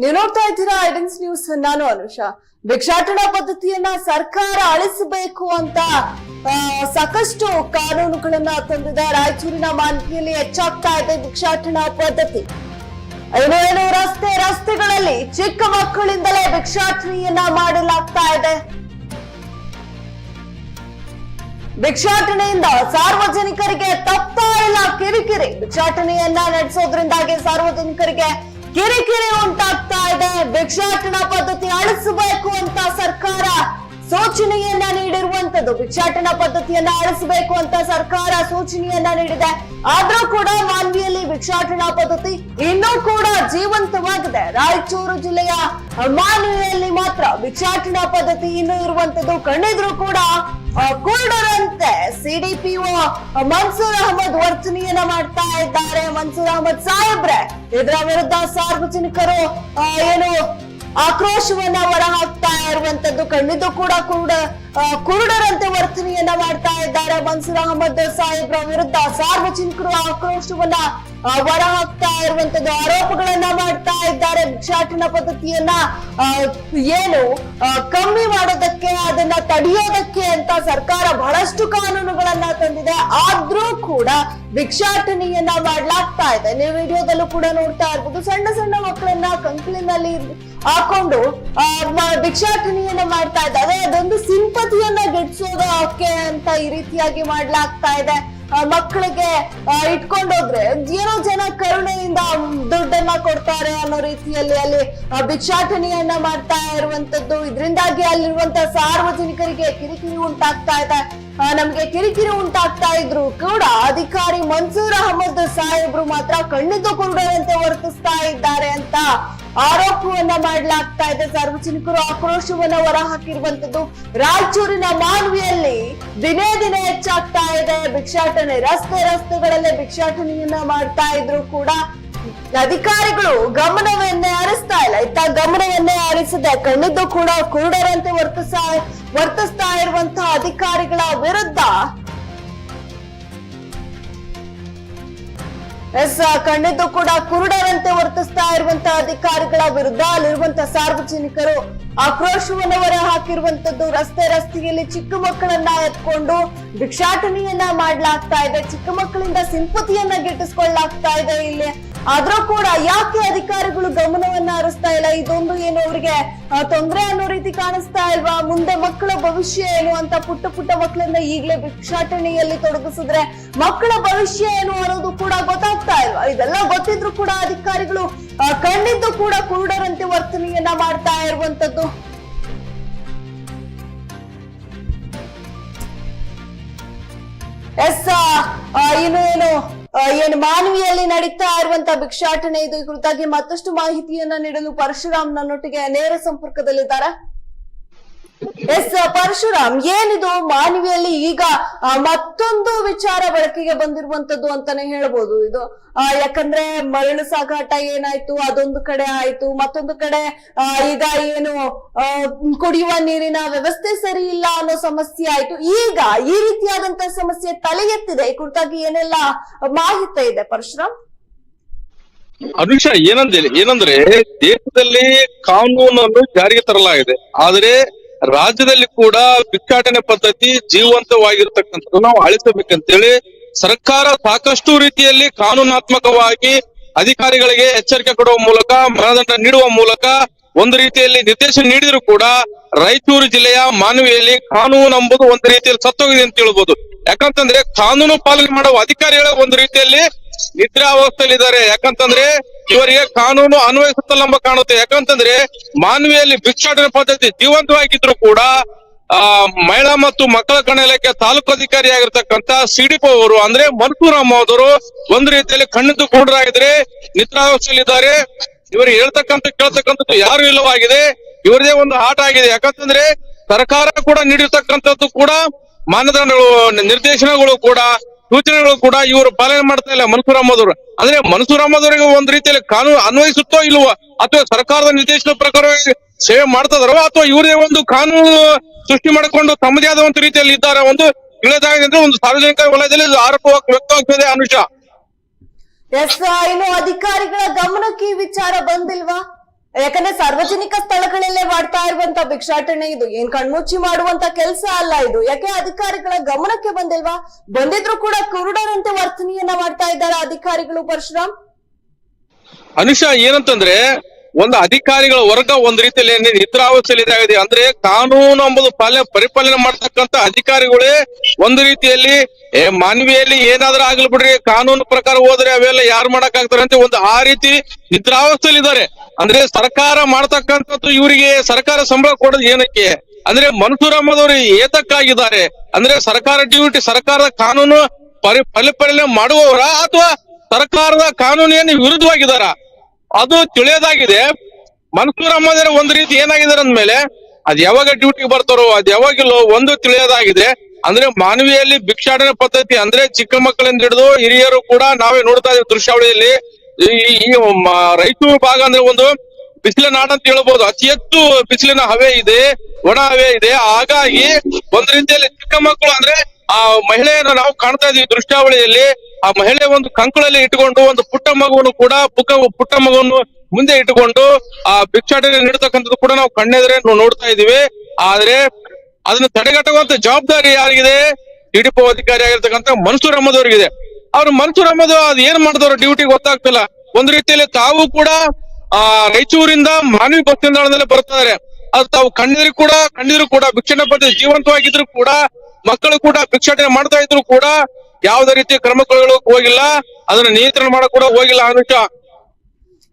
ನೀವು ನೋಡ್ತಾ ಇದ್ದೀರಾ ಐಡೆನ್ಸ್ ನ್ಯೂಸ್? ನಾನು ಅನುಷ. ಭಿಕ್ಷಾಟನ ಪದ್ಧತಿಯನ್ನ ಸರ್ಕಾರ ಅಳಿಸಬೇಕು ಅಂತ ಸಾಕಷ್ಟು ಕಾನೂನುಗಳನ್ನ ತಂದಿದೆ. ರಾಯಚೂರಿನ ಮಾನ್ಕಿಯಲ್ಲಿ ಹೆಚ್ಚಾಗ್ತಾ ಇದೆ ಭಿಕ್ಷಾಟನಾ ಪದ್ಧತಿ. ಏನೇನು ಏನು ರಸ್ತೆ, ರಸ್ತೆಗಳಲ್ಲಿ ಚಿಕ್ಕ ಮಕ್ಕಳಿಂದಲೇ ಭಿಕ್ಷಾಟನೆಯನ್ನ ಮಾಡಲಾಗ್ತಾ ಇದೆ. ಭಿಕ್ಷಾಟನೆಯಿಂದ ಸಾರ್ವಜನಿಕರಿಗೆ ತಪ್ತಾ ಇಲ್ಲ ಕಿರಿಕಿರಿ. ಭಿಕ್ಷಾಟನೆಯನ್ನ ನಡೆಸೋದ್ರಿಂದಾಗಿ ಸಾರ್ವಜನಿಕರಿಗೆ ಕಿರಿಕಿರಿ ಉಂಟಾಗ್ತಾ ಇದೆ. ಭಿಕ್ಷಾಟನಾ ಪದ್ಧತಿ ಅಳಿಸಬೇಕು ಅಂತ ಸರ್ಕಾರ ಸೂಚನೆಯನ್ನ ನೀಡಿರುವಂತದ್ದು. ಭಿಕ್ಷಾಟನಾ ಪದ್ಧತಿಯನ್ನ ಅಳಿಸಬೇಕು ಅಂತ ಸರ್ಕಾರ ಸೂಚನೆಯನ್ನ ನೀಡಿದೆ. ಆದ್ರೂ ಕೂಡ ಮಾನ್ವಿಯಲ್ಲಿ ಭಿಕ್ಷಾಟನಾ ಪದ್ಧತಿ ಇನ್ನೂ ಕೂಡ ಜೀವಂತವಾಗಿದೆ. ರಾಯಚೂರು ಜಿಲ್ಲೆಯ ಮಾನ್ವಿಯಲ್ಲಿ ಮಾತ್ರ ಭಿಕ್ಷಾಟನಾ ಪದ್ಧತಿ ಇನ್ನೂ ಇರುವಂತದ್ದು. ಕಂಡಿದ್ರು ಕೂಡ ಕುರುಡರಂತೆ C D P O Mansoor Ahmed ವರ್ತನೆಯನ್ನ ಮಾಡ್ತಾ ಇದ್ದಾರೆ. ಮನ್ಸೂರ್ ಅಹಮದ್ ಸಾಹೇಬ್ರೆ ಇದರ ವಿರುದ್ಧ ಸಾರ್ವಜನಿಕರು ಏನು ಆಕ್ರೋಶವನ್ನ ಹೊರಹಾಕ್ತಾ ಇರುವಂತದ್ದು ಕಂಡಿದ್ದು ಕೂಡ ಕುರುಡ ಆ, ಕುರುಡರಂತೆ ವರ್ತನೆಯನ್ನ ಮಾಡ್ತಾ ಇದ್ದಾರೆ ಮನ್ಸೂರ್ ಅಹಮದ್ ಸಾಹೇಬ್ರ ವಿರುದ್ಧ. ಸಾರ್ವಜನಿಕರು ಆಕ್ರೋಶವನ್ನ ಆ, ಹೊರಹಾಕ್ತಾ ಇರುವಂತದ್ದು ಆರೋಪಗಳನ್ನ ಮಾಡ್ತಾ ಇದ್ದಾರೆ. ಭಿಕ್ಷಾಟನಾ ಪದ್ಧತಿಯನ್ನ ಏನು ಕಮ್ಮಿ ಮಾಡೋದಕ್ಕೆ ಅದನ್ನ ತಡೆಯೋದಕ್ಕೆ ಅಂತ ಸರ್ಕಾರ ಬಹಳಷ್ಟು ಕಾನೂನುಗಳನ್ನ ತಂದಿದೆ. ಆದ್ರೂ ಕೂಡ ಭಿಕ್ಷಾಟನೆಯನ್ನ ಮಾಡ್ಲಾಗ್ತಾ ಇದೆ. ನೀವು ವಿಡಿಯೋದಲ್ಲೂ ಕೂಡ ನೋಡ್ತಾ ಇರ್ಬೋದು. ಸಣ್ಣ ಸಣ್ಣ ಮಕ್ಕಳನ್ನ ಕಂಕಲಿನಲ್ಲಿ ಹಾಕೊಂಡು ಭಿಕ್ಷಾಟನೆಯನ್ನ ಮಾಡ್ತಾ ಇದ್ದಾರೆ. ಅದೊಂದು ಸಿಂಪತಿಯನ್ನ ಗಿಟ್ಸೋದಕ್ಕೆ ಅಂತ ಈ ರೀತಿಯಾಗಿ ಮಾಡ್ಲಾಗ್ತಾ ಇದೆ. ಮಕ್ಕಳಿಗೆ ಇಟ್ಕೊಂಡೋದ್ರೆ ಏನೋ ಜನ ಕರುಣೆಯಿಂದ ದುಡ್ಡನ್ನ ಕೊಡ್ತಾರೆ ಅನ್ನೋ ರೀತಿಯಲ್ಲಿ ಅಲ್ಲಿ ಭಿಕ್ಷಾಟನೆಯನ್ನ ಮಾಡ್ತಾ ಇರುವಂತದ್ದು. ಇದರಿಂದಾಗಿ ಅಲ್ಲಿರುವಂತ ಸಾರ್ವಜನಿಕರಿಗೆ ಕಿರಿಕಿರಿ ಉಂಟಾಗ್ತಾ ಇದೆ. ನಮ್ಗೆ ಕಿರಿಕಿರಿ ಉಂಟಾಗ್ತಾ ಇದ್ರು ಕೂಡ ಅಧಿಕಾರಿ ಮನ್ಸೂರ್ ಅಹಮದ್ ಸಾಹೇಬ್ರು ಮಾತ್ರ ಕಣ್ಣಿದ್ದು ಕುರುಡರಂತೆ ವರ್ತಿಸ್ತಾ ಇದ್ದಾರೆ ಅಂತ ಆರೋಪವನ್ನ ಮಾಡಲಾಗ್ತಾ ಇದೆ. ಸಾರ್ವಜನಿಕರು ಆಕ್ರೋಶವನ್ನ ಹೊರ ಹಾಕಿರುವಂತದ್ದು ರಾಯಚೂರಿನ ಮಾನವಿಯಲ್ಲಿ ದಿನೇ ದಿನೇ ಹೆಚ್ಚಾಗ್ತಾ ಇದೆ. ಭಿಕ್ಷಾಟನೆ, ರಸ್ತೆ ರಸ್ತೆಗಳಲ್ಲೇ ಭಿಕ್ಷಾಟನೆಯನ್ನ ಮಾಡ್ತಾ ಇದ್ರು ಕೂಡ ಅಧಿಕಾರಿಗಳು ಗಮನವನ್ನೇ ಹರಿಸ್ತಾ ಇಲ್ಲ. ಇತ್ತ ಗಮನವನ್ನೇ ಹರಿಸದೆ ಕಣ್ಣಿದ್ದು ಕೂಡ ಕುರುಡರಂತೆ ವರ್ತಿಸ, ವರ್ತಿಸ್ತಾ ಇರುವಂತಹ ಅಧಿಕಾರಿಗಳ ವಿರುದ್ಧ ಎಸ್ ಕಂಡಿದ್ದು ಕೂಡ ಕುರುಡರಂತೆ ವರ್ತಿಸ್ತಾ ಇರುವಂತಹ ಅಧಿಕಾರಿಗಳ ವಿರುದ್ಧ ಅಲ್ಲಿರುವಂತಹ ಸಾರ್ವಜನಿಕರು ಆಕ್ರೋಶವನ್ನು ಹೊರ ಹಾಕಿರುವಂತದ್ದು ರಸ್ತೆ ರಸ್ತೆಯಲ್ಲಿ ಚಿಕ್ಕ ಮಕ್ಕಳನ್ನ ಎತ್ಕೊಂಡು ಭಿಕ್ಷಾಟನೆಯನ್ನ ಮಾಡಲಾಗ್ತಾ ಇದೆ. ಚಿಕ್ಕ ಮಕ್ಕಳಿಂದ ಸಿಂಪತಿಯನ್ನ ಗಿಟ್ಟಿಸ್ಕೊಳ್ಳಾಗ್ತಾ ಇದೆ. ಇಲ್ಲಿ ಆದ್ರೂ ಕೂಡ ಯಾಕೆ ಅಧಿಕಾರಿಗಳು ಗಮನವನ್ನ ಹರಿಸ್ತಾ ಇಲ್ಲ? ಇದೊಂದು ಏನು ಅವರಿಗೆ ತೊಂದರೆ ಅನ್ನೋ ರೀತಿ ಕಾಣಿಸ್ತಾ ಇಲ್ವಾ? ಮುಂದೆ ಮಕ್ಕಳ ಭವಿಷ್ಯ ಏನು ಅಂತ ಪುಟ್ಟ ಪುಟ್ಟ ಮಕ್ಕಳನ್ನ ಈಗಲೇ ಭಿಕ್ಷಾಟನೆಯಲ್ಲಿ ತೊಡಗಿಸಿದ್ರೆ ಮಕ್ಕಳ ಭವಿಷ್ಯ ಏನು ಅನ್ನೋದು ಕೂಡ ಗೊತ್ತಾಗ್ತಾ ಇಲ್ವಾ? ಇದೆಲ್ಲ ಗೊತ್ತಿದ್ರು ಕೂಡ ಅಧಿಕಾರಿಗಳು ಕಂಡಿದ್ದು ಕೂಡ ಕುರುಡರಂತೆ ವರ್ತನೆಯನ್ನ ಮಾಡ್ತಾ ಇರುವಂತದ್ದು ಎಸ್ ಇನ್ನು ಏನು ಏನು ಮಾನವಿಯಲ್ಲಿ ನಡೀತಾ ಇರುವಂತಹ ಭಿಕ್ಷಾಟನೆ ಇದು ಕುರಿತಾಗಿ ಮತ್ತಷ್ಟು ಮಾಹಿತಿಯನ್ನ ನೀಡಲು ಪರಶುರಾಮ್ ನನ್ನೊಟ್ಟಿಗೆ ನೇರ ಸಂಪರ್ಕದಲ್ಲಿದ್ದಾರೆ. ಎಸ್, ಪರಶುರಾಮ್, ಏನಿದು ಮಾನವಿಯಲ್ಲಿ ಈಗ ಮತ್ತೊಂದು ವಿಚಾರ ಬೆಳಕಿಗೆ ಬಂದಿರುವಂತದ್ದು ಅಂತಾನೆ ಹೇಳ್ಬೋದು ಇದು. ಯಾಕಂದ್ರೆ ಮರಳು ಸಾಗಾಟ ಏನಾಯ್ತು, ಅದೊಂದು ಕಡೆ ಆಯ್ತು, ಮತ್ತೊಂದು ಕಡೆ ಈಗ ಏನು ಕುಡಿಯುವ ನೀರಿನ ವ್ಯವಸ್ಥೆ ಸರಿ ಇಲ್ಲ ಅನ್ನೋ ಸಮಸ್ಯೆ ಆಯ್ತು. ಈಗ ಈ ರೀತಿಯಾದಂತ ಸಮಸ್ಯೆ ತಲೆ ಎತ್ತಿದೆ ಈ ಕುರಿತಾಗಿ ಏನೆಲ್ಲ ಮಾಹಿತಿ ಇದೆ, ಪರಶುರಾಮ್? ಅನುಷ ಏನಂದ್ರೆ ಏನಂದ್ರೆ ದೇಶದಲ್ಲಿ ಕಾನೂನನ್ನು ಜಾರಿಗೆ ತರಲಾಗಿದೆ. ಆದರೆ ರಾಜ್ಯದಲ್ಲಿ ಕೂಡ ಭಿಕ್ಷಾಟನೆ ಪದ್ಧತಿ ಜೀವಂತವಾಗಿರ್ತಕ್ಕಂಥದ್ದು ನಾವು ಅಳಿಸಬೇಕಂತೇಳಿ ಸರ್ಕಾರ ಸಾಕಷ್ಟು ರೀತಿಯಲ್ಲಿ ಕಾನೂನಾತ್ಮಕವಾಗಿ ಅಧಿಕಾರಿಗಳಿಗೆ ಎಚ್ಚರಿಕೆ ಕೊಡುವ ಮೂಲಕ ಮರಣದಂಡ ನೀಡುವ ಮೂಲಕ ಒಂದು ರೀತಿಯಲ್ಲಿ ನಿರ್ದೇಶನ ನೀಡಿದ್ರು ಕೂಡ ರಾಯಚೂರು ಜಿಲ್ಲೆಯ ಮಾನವಿಯಲ್ಲಿ ಕಾನೂನು ಎಂಬುದು ಒಂದು ರೀತಿಯಲ್ಲಿ ಸತ್ತೋಗಿದೆ ಅಂತ ಹೇಳ್ಬೋದು. ಯಾಕಂತಂದ್ರೆ ಕಾನೂನು ಪಾಲನೆ ಮಾಡುವ ಅಧಿಕಾರಿಗಳ ಒಂದು ರೀತಿಯಲ್ಲಿ ನಿದ್ರಾವಸ್ಥೆಯಲ್ಲಿದ್ದಾರೆ. ಯಾಕಂತಂದ್ರೆ ಇವರಿಗೆ ಕಾನೂನು ಅನ್ವಯಿಸುತ್ತಲ್ಲ ಎಂಬ ಕಾಣುತ್ತೆ. ಯಾಕಂತಂದ್ರೆ ಮಾನವಿಯಲ್ಲಿ ಭಿಕ್ಷಾಟನೆ ಪದ್ಧತಿ ಜೀವಂತವಾಗಿದ್ರು ಕೂಡ, ಆ, ಮಹಿಳಾ ಮತ್ತು ಮಕ್ಕಳ ಕಣ ಇಲಾಖೆ ತಾಲೂಕು ಅಧಿಕಾರಿಯಾಗಿರ್ತಕ್ಕಂತ ಸಿಡಿಪೋ ಅವರು, ಅಂದ್ರೆ ಮನ್ಸೂರ್ ಅಹಮದ್ ಅವರು ಒಂದು ರೀತಿಯಲ್ಲಿ ಕಣ್ಣಿದ್ದು ಕೂಡರಾಗಿದ್ರೆ ನಿದ್ರಾವಸ್ಥೆಯಲ್ಲಿದ್ದಾರೆ. ಇವರು ಹೇಳ್ತಕ್ಕಂಥ, ಕೇಳ್ತಕ್ಕಂಥದ್ದು ಯಾರು ಇಲ್ಲವಾಗಿದೆ. ಇವರದೇ ಒಂದು ಆಟ ಆಗಿದೆ. ಯಾಕಂತಂದ್ರೆ ಸರ್ಕಾರ ಕೂಡ ನೀಡಿರ್ತಕ್ಕಂಥದ್ದು ಕೂಡ ಮಾನದಂಡಗಳು, ನಿರ್ದೇಶನಗಳು ಕೂಡ ಸೂಚನೆಗಳು ಕೂಡ ಇವರು ಪಾಲನೆ ಮಾಡ್ತಾ ಇಲ್ಲ ಮನ್ಸೂರ್ ಅಹಮದ್ ಅವರು. ಅಂದ್ರೆ ಮನ್ಸೂರ್ ಅಹಮದ್ ಅವರಿಗೆ ಒಂದ್ ರೀತಿಯಲ್ಲಿ ಕಾನೂನು ಅನ್ವಯಿಸುತ್ತೋ ಇಲ್ವೋ, ಅಥವಾ ಸರ್ಕಾರದ ನಿರ್ದೇಶನ ಪ್ರಕಾರ ಸೇವೆ ಮಾಡ್ತದಾರೋ ಅಥವಾ ಇವರೇ ಒಂದು ಕಾನೂನು ಸೃಷ್ಟಿ ಮಾಡಿಕೊಂಡು ತಮ್ಮದೇ ಆದ ಒಂದು ರೀತಿಯಲ್ಲಿ ಇದ್ದಾರೆ, ಒಂದು ಇಳಿದಾಗಿದೆ ಒಂದು ಸಾರ್ವಜನಿಕ ವಲಯದಲ್ಲಿ ಆರೋಪ ವ್ಯಕ್ತವಾಗ್ತದೆ ಅನುಷ. ಅಧಿಕಾರಿಗಳ ಗಮನಕ್ಕೆ ಈ ವಿಚಾರ ಬಂದಿಲ್ವಾ? ಯಾಕಂದ್ರೆ ಸಾರ್ವಜನಿಕ ಸ್ಥಳಗಳಲ್ಲೇ ಮಾಡ್ತಾ ಇರುವಂತ ಭಿಕ್ಷಾಟನೆ ಇದು. ಏನ್ ಕಣ್ಮುಚ್ಚಿ ಮಾಡುವಂತ ಕೆಲಸ ಅಲ್ಲ ಇದು. ಯಾಕೆ ಅಧಿಕಾರಿಗಳ ಗಮನಕ್ಕೆ ಬಂದಿಲ್ವಾ? ಬಂದಿದ್ರು ಕೂಡ ಕುರುಡರಂತೆ ವರ್ತನೆಯನ್ನ ಮಾಡ್ತಾ ಇದ್ದಾರೆ ಅಧಿಕಾರಿಗಳು ಪರಶುರಾಮ್. ಅನುಷಾ ಏನಂತಂದ್ರೆ ಒಂದು ಅಧಿಕಾರಿಗಳ ವರ್ಗ ಒಂದ್ ರೀತಿಯಲ್ಲಿ ಏನ್ ನಿದ್ರಾವಸ್ಥೆಯಲ್ಲಿ ಇದಾಗಿದೆ ಅಂದ್ರೆ ಕಾನೂನು ಎಂಬುದು ಪಾಲನೆ, ಪರಿಪಾಲನೆ ಮಾಡ್ತಕ್ಕಂತ ಅಧಿಕಾರಿಗಳೇ ಒಂದು ರೀತಿಯಲ್ಲಿ ಮಾನವೀಯಲ್ಲಿ ಏನಾದ್ರೂ ಆಗ್ಲಿ ಬಿಡ್ರಿ, ಕಾನೂನು ಪ್ರಕಾರ ಹೋದ್ರೆ ಅವೆಲ್ಲ ಯಾರು ಮಾಡಕ್ ಆಗ್ತಾರೆ ಅಂತ ಒಂದು ಆ ರೀತಿ ನಿದ್ರಾವಸ್ಥೆಯಲ್ಲಿ ಇದ್ದಾರೆ. ಅಂದ್ರೆ ಸರ್ಕಾರ ಮಾಡ್ತಕ್ಕಂಥದ್ದು ಇವರಿಗೆ ಸರ್ಕಾರ ಸಂಬಳ ಕೊಡೋದು ಏನಕ್ಕೆ? ಅಂದ್ರೆ ಮನ್ಸೂರ್ ಏತಕ್ಕಾಗಿದ್ದಾರೆ? ಅಂದ್ರೆ ಸರ್ಕಾರ ಡ್ಯೂಟಿ, ಸರ್ಕಾರದ ಕಾನೂನು ಪರಿ, ಪರಿಪಾಲನೆ ಮಾಡುವವರ ಅಥವಾ ಸರ್ಕಾರದ ಕಾನೂನಿಯನ್ನು ವಿರುದ್ಧವಾಗಿದ್ದಾರ? ಅದು ತಿಳಿಯೋದಾಗಿದೆ. ಮನ್ಸೂರ್ ಅಹಮದ್ ಒಂದ್ ರೀತಿ ಏನಾಗಿದ್ದಾರೆ ಅಂದ್ಮೇಲೆ, ಅದ್ ಯಾವಾಗ ಡ್ಯೂಟಿಗೆ ಬರ್ತಾರೋ, ಅದ್ ಯಾವಾಗಿಲ್ಲೋ ಒಂದು ತಿಳಿಯೋದಾಗಿದೆ. ಅಂದ್ರೆ ಮಾನವೀಯಲ್ಲಿ ಭಿಕ್ಷಾಟನೆ ಪದ್ಧತಿ ಅಂದ್ರೆ ಚಿಕ್ಕ ಮಕ್ಕಳಿಂದ ಹಿಡಿದು ಹಿರಿಯರು ಕೂಡ ನಾವೇ ನೋಡ್ತಾ ಇದ್ದೀವಿ ದೃಶ್ಯಾವಳಿಯಲ್ಲಿ. ಈ- ರಾಯಚೂರು ಭಾಗ ಅಂದ್ರೆ ಒಂದು ಬಿಸಿಲಿನ ನಾಡ ಅಂತ ಹೇಳ್ಬೋದು. ಅತಿ ಹೆಚ್ಚು ಬಿಸಿಲಿನ ಹವೆ ಇದೆ, ಒಣ ಹವೆ ಇದೆ. ಹಾಗಾಗಿ ಒಂದ್ ರೀತಿಯಲ್ಲಿ ಚಿಕ್ಕ ಮಕ್ಕಳು ಅಂದ್ರೆ ಆ ಮಹಿಳೆಯನ್ನ ನಾವು ಕಾಣ್ತಾ ಇದೀವಿ ದೃಷ್ಟಾವಳಿಯಲ್ಲಿ ಆ ಮಹಿಳೆ ಒಂದು ಕಂಕಳಲ್ಲಿ ಇಟ್ಕೊಂಡು, ಒಂದು ಪುಟ್ಟ ಮಗುವನ್ನು ಕೂಡ, ಪುಕ್ಕ, ಪುಟ್ಟ ಮಗುವನ್ನು ಮುಂದೆ ಇಟ್ಟುಕೊಂಡು ಆ ಭಿಕ್ಷಾಟನೆ ನೀಡತಕ್ಕಂಥದ್ದು ಕೂಡ ನಾವು ಕಣ್ಣೆದ್ರೆ ನೋಡ್ತಾ ಇದೀವಿ. ಆದ್ರೆ ಅದನ್ನ ತಡೆಗಟ್ಟುವಂತ ಜವಾಬ್ದಾರಿ ಯಾರಿಗಿದೆ? ಡಿಡಿಪೋ ಅಧಿಕಾರಿ ಆಗಿರ್ತಕ್ಕಂಥ ಮನ್ಸೂರ್ ಅಹಮದ್ ಅವರಿಗಿದೆ. ಅವ್ರು ಮನ್ಸೂರ್ ಅಹಮದ್ ಅದ್ ಏನ್ ಮಾಡಿದವ್ರು ಡ್ಯೂಟಿ ಗೊತ್ತಾಗ್ತಿಲ್ಲ. ಒಂದ್ ರೀತಿಯಲ್ಲಿ ತಾವು ಕೂಡ, ಆ, ರಾಯಚೂರಿಂದ ಮಾನವಿ ಬಸ್ ನಿಲ್ದಾಣದಲ್ಲಿ ಬರ್ತಾರೆ ಅದು ತಾವು ಕಣ್ಣಿದ್ರು ಕೂಡ ಕಂಡಿದ್ರು ಕೂಡ ಭಿಕ್ಷಣ ಪದ್ಧತಿ ಜೀವಂತವಾಗಿದ್ರು ಕೂಡ ಮಕ್ಕಳು ಕೂಡ ಭಿಕ್ಷಾಟನೆ ಮಾಡ್ತಾ ಇದ್ರು ಕೂಡ ಯಾವುದೇ ರೀತಿಯ ಕ್ರಮಗಳು ಹೋಗಿಲ್ಲ, ಅದನ್ನ ನಿಯಂತ್ರಣ ಮಾಡಕ್ ಕೂಡ ಹೋಗಿಲ್ಲ ಅನುಷ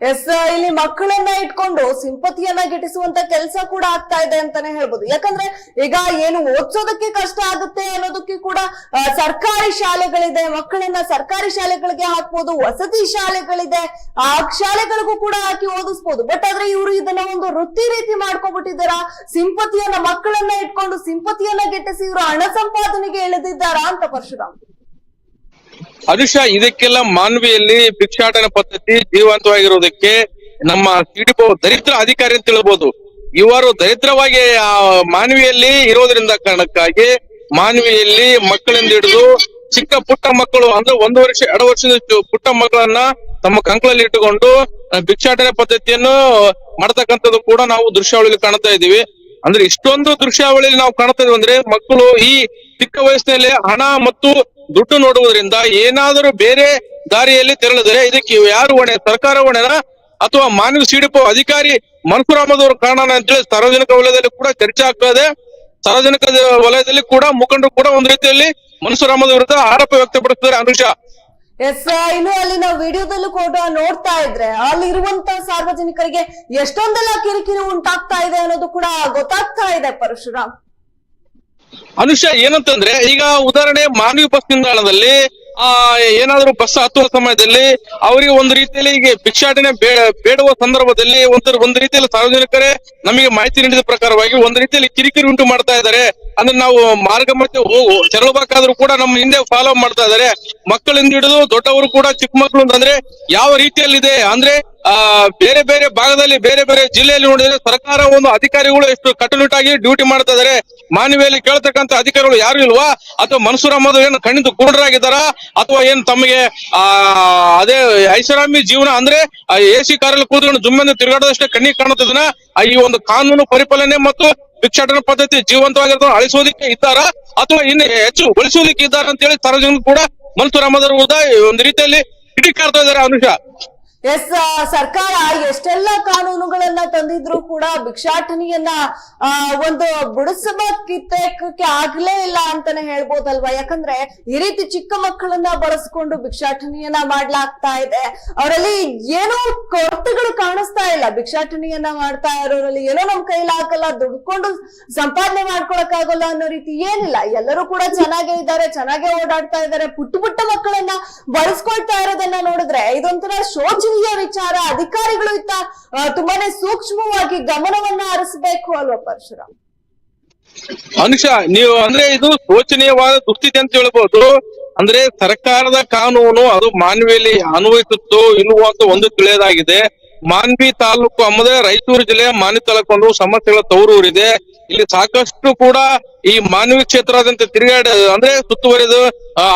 ಎಸ್ ಇಲ್ಲಿ ಮಕ್ಕಳನ್ನ ಇಟ್ಕೊಂಡು ಸಿಂಪತಿಯನ್ನ ಗಿಟ್ಟಿಸುವಂತ ಕೆಲಸ ಕೂಡ ಆಗ್ತಾ ಇದೆ ಅಂತಾನೆ ಹೇಳ್ಬೋದು. ಯಾಕಂದ್ರೆ ಈಗ ಏನು ಓದ್ಸೋದಕ್ಕೆ ಕಷ್ಟ ಆಗುತ್ತೆ ಅನ್ನೋದಕ್ಕೆ ಕೂಡ ಸರ್ಕಾರಿ ಶಾಲೆಗಳಿದೆ, ಮಕ್ಕಳನ್ನ ಸರ್ಕಾರಿ ಶಾಲೆಗಳಿಗೆ ಹಾಕ್ಬೋದು, ವಸತಿ ಶಾಲೆಗಳಿದೆ, ಆ ಶಾಲೆಗಳಿಗೂ ಕೂಡ ಹಾಕಿ ಓದಿಸ್ಬೋದು. ಬಟ್ ಆದ್ರೆ ಇವರು ಇದನ್ನ ಒಂದು ವೃತ್ತಿ ರೀತಿ ಮಾಡ್ಕೊಬಿಟ್ಟಿದಾರ ಸಿಂಪತಿಯನ್ನ ಮಕ್ಕಳನ್ನ ಇಟ್ಕೊಂಡು ಸಿಂಪತಿಯನ್ನ ಗಿಟ್ಟಿಸಿ ಇವರು ಹಣ ಸಂಪಾದನೆಗೆ ಇಳಿದಿದ್ದಾರಾ ಅಂತ ಪರಶುರಾಮ್. ಅನುಷ, ಇದಕ್ಕೆಲ್ಲ ಮಾನವಿಯಲ್ಲಿ ಭಿಕ್ಷಾಟನೆ ಪದ್ಧತಿ ಜೀವಂತವಾಗಿರೋದಕ್ಕೆ ನಮ್ಮ ಸಿಡಿಪೋ ದರಿದ್ರ ಅಧಿಕಾರಿ ಅಂತ ಹೇಳ್ಬೋದು. ಇವರು ದರಿದ್ರವಾಗಿ, ಆ, ಮಾನವಿಯಲ್ಲಿ ಇರೋದ್ರಿಂದ ಕಾರಣಕ್ಕಾಗಿ ಮಾನವಿಯಲ್ಲಿ ಮಕ್ಕಳಿಂದ ಹಿಡಿದು ಚಿಕ್ಕ ಪುಟ್ಟ ಮಕ್ಕಳು, ಅಂದ್ರೆ ಒಂದು ವರ್ಷ, ಎರಡು ವರ್ಷದ ಪುಟ್ಟ ಮಕ್ಕಳನ್ನ ತಮ್ಮ ಕಂಕಳಲ್ಲಿ ಇಟ್ಟುಕೊಂಡು ಭಿಕ್ಷಾಟನೆ ಪದ್ಧತಿಯನ್ನು ಮಾಡ್ತಕ್ಕಂಥದ್ದು ಕೂಡ ನಾವು ದೃಶ್ಯಾವಳಿಯಲ್ಲಿ ಕಾಣ್ತಾ ಇದ್ದೀವಿ. ಅಂದ್ರೆ ಇಷ್ಟೊಂದು ದೃಶ್ಯಾವಳಿಯಲ್ಲಿ ನಾವು ಕಾಣ್ತಾ ಇದೀವಿ ಅಂದ್ರೆ ಮಕ್ಕಳು ಈ ಚಿಕ್ಕ ವಯಸ್ಸಿನಲ್ಲಿ ಹಣ ಮತ್ತು ದುಡ್ಡು ನೋಡುವುದರಿಂದ ಏನಾದರೂ ಬೇರೆ ದಾರಿಯಲ್ಲಿ ತೆರಳಿದರೆ ಇದಕ್ಕೆ ಯಾರು ಹೊಣೆ? ಸರ್ಕಾರ ಹೊಣೆನ? ಅಥವಾ ಮಾನವ ಸಿಡಿಪು ಅಧಿಕಾರಿ ಮನ್ಸೂರ್ ಅಹಮದ್ ಅಂತ ಹೇಳಿ ಸಾರ್ವಜನಿಕ ವಲಯದಲ್ಲಿ ಕೂಡ ಚರ್ಚೆ ಆಗ್ತದೆ. ಸಾರ್ವಜನಿಕ ವಲಯದಲ್ಲಿ ಕೂಡ ಮುಖಂಡರು ಕೂಡ ಒಂದ್ ರೀತಿಯಲ್ಲಿ ಮನ್ಸೂರ್ ಅಹಮದ್ ವಿರುದ್ಧ ಆರೋಪ ವ್ಯಕ್ತಪಡಿಸಿದ್ದಾರೆ ಅನುಷಾ. ಎಸ್ ಇನ್ನು ಅಲ್ಲಿನ ವಿಡಿಯೋದಲ್ಲೂ ಕೂಡ ನೋಡ್ತಾ ಇದ್ರೆ ಅಲ್ಲಿರುವಂತ ಸಾರ್ವಜನಿಕರಿಗೆ ಎಷ್ಟೊಂದೆಲ್ಲ ಕಿರಿಕಿರಿ ಉಂಟಾಗ್ತಾ ಇದೆ ಅನ್ನೋದು ಕೂಡ ಗೊತ್ತಾಗ್ತಾ ಇದೆ ಪರಶುರಾಮ್. ಅನುಷ, ಏನಂತಂದ್ರೆ, ಈಗ ಉದಾಹರಣೆ ಮಾನವಿ ಬಸ್ ನಿಲ್ದಾಣದಲ್ಲಿ, ಆ, ಏನಾದ್ರು ಬಸ್ ಹತ್ತುವ ಸಮಯದಲ್ಲಿ ಅವರಿಗೆ ಒಂದು ರೀತಿಯಲ್ಲಿ ಈಗ ಭಿಕ್ಷಾಟನೆ ಬೇಡುವ ಸಂದರ್ಭದಲ್ಲಿ ಒಂದು ಒಂದು ರೀತಿಯಲ್ಲಿ ಸಾರ್ವಜನಿಕರೇ ನಮಗೆ ಮಾಹಿತಿ ನೀಡಿದ ಪ್ರಕಾರವಾಗಿ ಒಂದು ರೀತಿಯಲ್ಲಿ ಕಿರಿಕಿರಿ ಉಂಟು ಮಾಡ್ತಾ ಇದ್ದಾರೆ. ಅಂದ್ರೆ ನಾವು ಮಾರ್ಗ ಮತ್ತೆ ಹೋಗು ತೆರಳಬೇಕಾದ್ರೂ ಕೂಡ ನಮ್ಮ ಹಿಂದೆ ಫಾಲೋ ಮಾಡ್ತಾ ಇದ್ದಾರೆ. ಮಕ್ಕಳಿಂದ ಹಿಡಿದು ದೊಡ್ಡವರು ಕೂಡ ಚಿಕ್ಕ ಮಕ್ಕಳು ಅಂತಂದ್ರೆ ಯಾವ ರೀತಿಯಲ್ಲಿದೆ? ಅಂದ್ರೆ ಆ, ಬೇರೆ ಬೇರೆ ಭಾಗದಲ್ಲಿ ಬೇರೆ ಬೇರೆ ಜಿಲ್ಲೆಯಲ್ಲಿ ನೋಡಿದ್ರೆ ಸರ್ಕಾರ ಒಂದು ಅಧಿಕಾರಿಗಳು ಎಷ್ಟು ಕಟ್ಟುನಿಟ್ಟಾಗಿ ಡ್ಯೂಟಿ ಮಾಡ್ತಾ ಇದಾರೆ. ಮಾನವಿಯಲ್ಲಿ ಕೇಳ್ತಕ್ಕಂತ ಅಧಿಕಾರಿಗಳು ಯಾರು ಇಲ್ವಾ? ಅಥವಾ ಮನ್ಸೂರ್ ಅಹಮದ್ ಏನು ಕಣ್ಣಿಂದ ಕುರುಡರಾಗಿದ್ದಾರಾ? ಅಥವಾ ಏನ್ ತಮಗೆ, ಆ, ಅದೇ ಐಷಾರಾಮಿ ಜೀವನ ಅಂದ್ರೆ ಎ ಸಿ ಕಾರಲ್ಲಿ ಕೂತ್ಕೊಂಡು ಜುಮ್ಮೆಂದು ತಿರುಗಾಡೋದಷ್ಟೇ ಕಣ್ಣಿಗೆ ಕಾಣುತ್ತದನ್ನ ಈ ಒಂದು ಕಾನೂನು ಪರಿಪಾಲನೆ ಮತ್ತು ಭಿಕ್ಷಾಟನ ಪದ್ಧತಿ ಜೀವಂತವಾಗಿರ್ತದ ಅಳಿಸೋದಿಕ್ಕೆ ಇದ್ದಾರ? ಅಥವಾ ಇನ್ನು ಹೆಚ್ಚು ಉಳಿಸೋದಿಕ್ಕೆ ಇದ್ದಾರ ಅಂತ ಹೇಳಿ ಸಾರ್ವಜನಿಕ ಕೂಡ ಮನ್ಸೂರ್ ಅಹಮದ್ ಅವರ ಒಂದು ರೀತಿಯಲ್ಲಿ ಕಿಡಿಕಾರ್ತಾ ಇದ್ದಾರೆ ಅನುಷಾ. ಎಸ್ ಸರ್ಕಾರ ಎಷ್ಟೆಲ್ಲ ಕಾನೂನುಗಳನ್ನ ತಂದಿದ್ರು ಕೂಡ ಭಿಕ್ಷಾಟನೆಯನ್ನ ಒಂದು ಬಿಡಿಸಬೇಕಿತ್ತಕ್ಕೆ ಆಗ್ಲೇ ಇಲ್ಲ ಅಂತಾನೆ ಹೇಳ್ಬೋದಲ್ವಾ? ಯಾಕಂದ್ರೆ ಈ ರೀತಿ ಚಿಕ್ಕ ಮಕ್ಕಳನ್ನ ಬಳಸ್ಕೊಂಡು ಭಿಕ್ಷಾಟನೆಯನ್ನ ಮಾಡ್ಲಾಗ್ತಾ ಇದೆ. ಅವರಲ್ಲಿ ಏನೋ ಕೊರತೆಗಳು ಕಾಣಿಸ್ತಾ ಇಲ್ಲ. ಭಿಕ್ಷಾಟನೆಯನ್ನ ಮಾಡ್ತಾ ಇರೋರಲ್ಲಿ ಏನೋ ನಮ್ ಕೈಲಾಗಲ್ಲ ದುಡ್ಕೊಂಡು ಸಂಪಾದನೆ ಮಾಡ್ಕೊಳಕ್ ಆಗಲ್ಲ ಅನ್ನೋ ರೀತಿ ಏನಿಲ್ಲ. ಎಲ್ಲರೂ ಕೂಡ ಚೆನ್ನಾಗೇ ಇದ್ದಾರೆ, ಚೆನ್ನಾಗೇ ಓಡಾಡ್ತಾ ಇದ್ದಾರೆ. ಪುಟ್ಟ ಪುಟ್ಟ ಮಕ್ಕಳನ್ನ ಬಳಸ್ಕೊಳ್ತಾ ಇರೋದನ್ನ ನೋಡಿದ್ರೆ ಇದೊಂಥರ ಶೋಚನೀಯ ವಿಚಾರ, ಅಧಿಕಾರಿಗಳು ಇತ್ತ ತುಂಬಾನೇ ಸೂಕ್ಷ್ಮವಾಗಿ ಗಮನವನ್ನ ಹರಿಸಬೇಕು ಅಲ್ವಾ ಪರಶುರಾಮ್? ಅನುಷ, ನೀವು ಅಂದ್ರೆ ಇದು ಶೋಚನೀಯವಾದ ದುಸ್ಥಿತಿ ಅಂತ ಹೇಳ್ಬೋದು. ಅಂದ್ರೆ ಸರ್ಕಾರದ ಕಾನೂನು ಅದು ಮಾನವಿಯಲ್ಲಿ ಅನ್ವಯಿಸುತ್ತೋ ಇಲ್ವೋ ಅಂತ ಒಂದು ತಿಳಿಯೋದಾಗಿದೆ. ಮಾನ್ವಿ ತಾಲೂಕು ಅಂದ್ರೆ ರಾಯಚೂರು ಜಿಲ್ಲೆಯ ಮಾನ್ವಿ ತಾಲೂಕು ಒಂದು ಸಮಸ್ಯೆಗಳ ತವರೂರಿದೆ. ಇಲ್ಲಿ ಸಾಕಷ್ಟು ಕೂಡ ಈ ಮಾನ್ವಿ ಕ್ಷೇತ್ರದಂತೆ ತಿರುಗಾಡ, ಅಂದ್ರೆ ಸುತ್ತುವರಿದು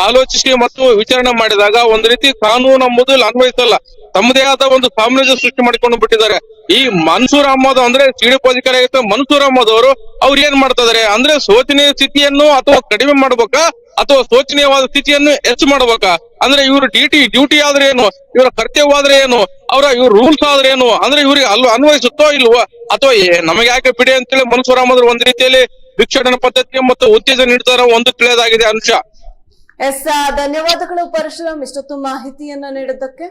ಆಲೋಚಿಸಿ ಮತ್ತು ವಿಚಾರಣೆ ಮಾಡಿದಾಗ ಒಂದು ರೀತಿ ಕಾನೂನು ಎಂಬುದು ಇಲ್ಲಿ ಅನ್ವಯಿಸಲ್ಲ. ತಮ್ಮದೇ ಆದ ಒಂದು ಸಾಮ್ರಾಜ್ಯ ಸೃಷ್ಟಿ ಮಾಡಿಕೊಂಡು ಬಿಟ್ಟಿದ್ದಾರೆ. ಈ ಮನ್ಸೂರ್ ಅಹಮದ್ ಅಂದ್ರೆ ಸಿಡಿಪು ಅಧಿಕಾರಿ ಆಗಿದ್ದ ಮನ್ಸೂರ್ ಅಹಮದ್ ಅವರು ಅವ್ರು ಏನ್ ಮಾಡ್ತಾ ಇದಾರೆ? ಅಂದ್ರೆ ಶೋಚನೀಯ ಸ್ಥಿತಿಯನ್ನು ಅಥವಾ ಕಡಿಮೆ ಮಾಡ್ಬೇಕಾ? ಅಥವಾ ಶೋಚನೀಯವಾದ ಸ್ಥಿತಿಯನ್ನು ಹೆಚ್ಚು ಮಾಡ್ಬೇಕಾ? ಅಂದ್ರೆ ಇವ್ರ ಡಿಟಿ ಡ್ಯೂಟಿ ಆದ್ರೆ ಏನು? ಇವರ ಕರ್ತವ್ಯ ಆದ್ರೆ ಏನು? ಅವರ ಇವ್ರ ರೂಲ್ಸ್ ಆದ್ರೆ ಏನು? ಅಂದ್ರೆ ಇವ್ರಿಗೆ ಅಲ್ಲೂ ಅನ್ವಯಿಸುತ್ತೋ ಇಲ್ವೋ? ಅಥವಾ ಏ- ನಮಗೆ ಯಾಕೆ ಬಿಡಿ ಅಂತೇಳಿ ಮನ್ಸೂರಾಮ್ ಅವರು ಒಂದ್ ರೀತಿಯಲ್ಲಿ ಭಿಕ್ಷಾಟನ ಪದ್ಧತಿ ಮತ್ತು ಉತ್ತೇಜನ ನೀಡ್ತಾರ ಒಂದು ತಿಳಿಯದಾಗಿದೆ ಅಂಶ ಎಸ್ ಧನ್ಯವಾದಗಳು ಪರಶುರಾಮ್. ಇಷ್ಟೊತ್ತು ಮಾಹಿತಿಯನ್ನ ನೀಡಿದ್ದಕ್ಕೆ.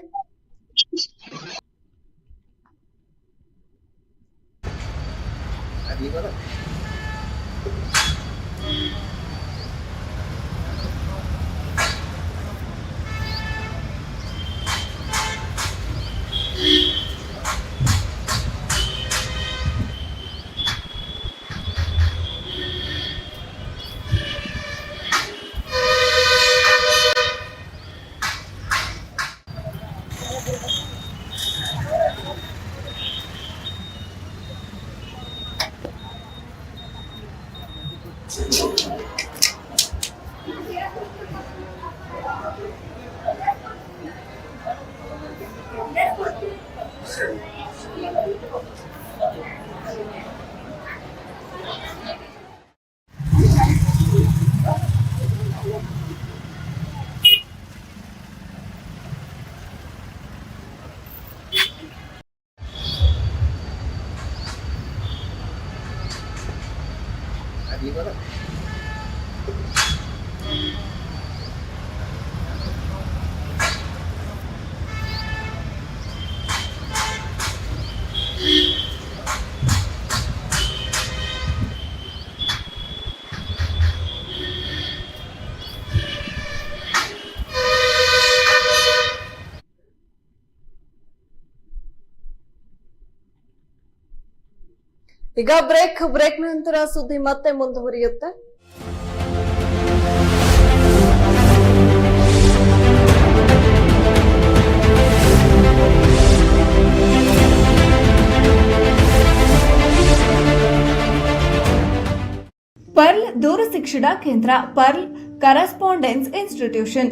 言いな。ಈಗ ಬ್ರೇಕ್ ಬ್ರೇಕ್ ನಂತರ ಸುದ್ದಿ ಮತ್ತೆ ಮುಂದುವರಿಯುತ್ತೆ. ಪರ್ಲ್ ದೂರ ಶಿಕ್ಷಣ ಕೇಂದ್ರ pearl correspondence institution.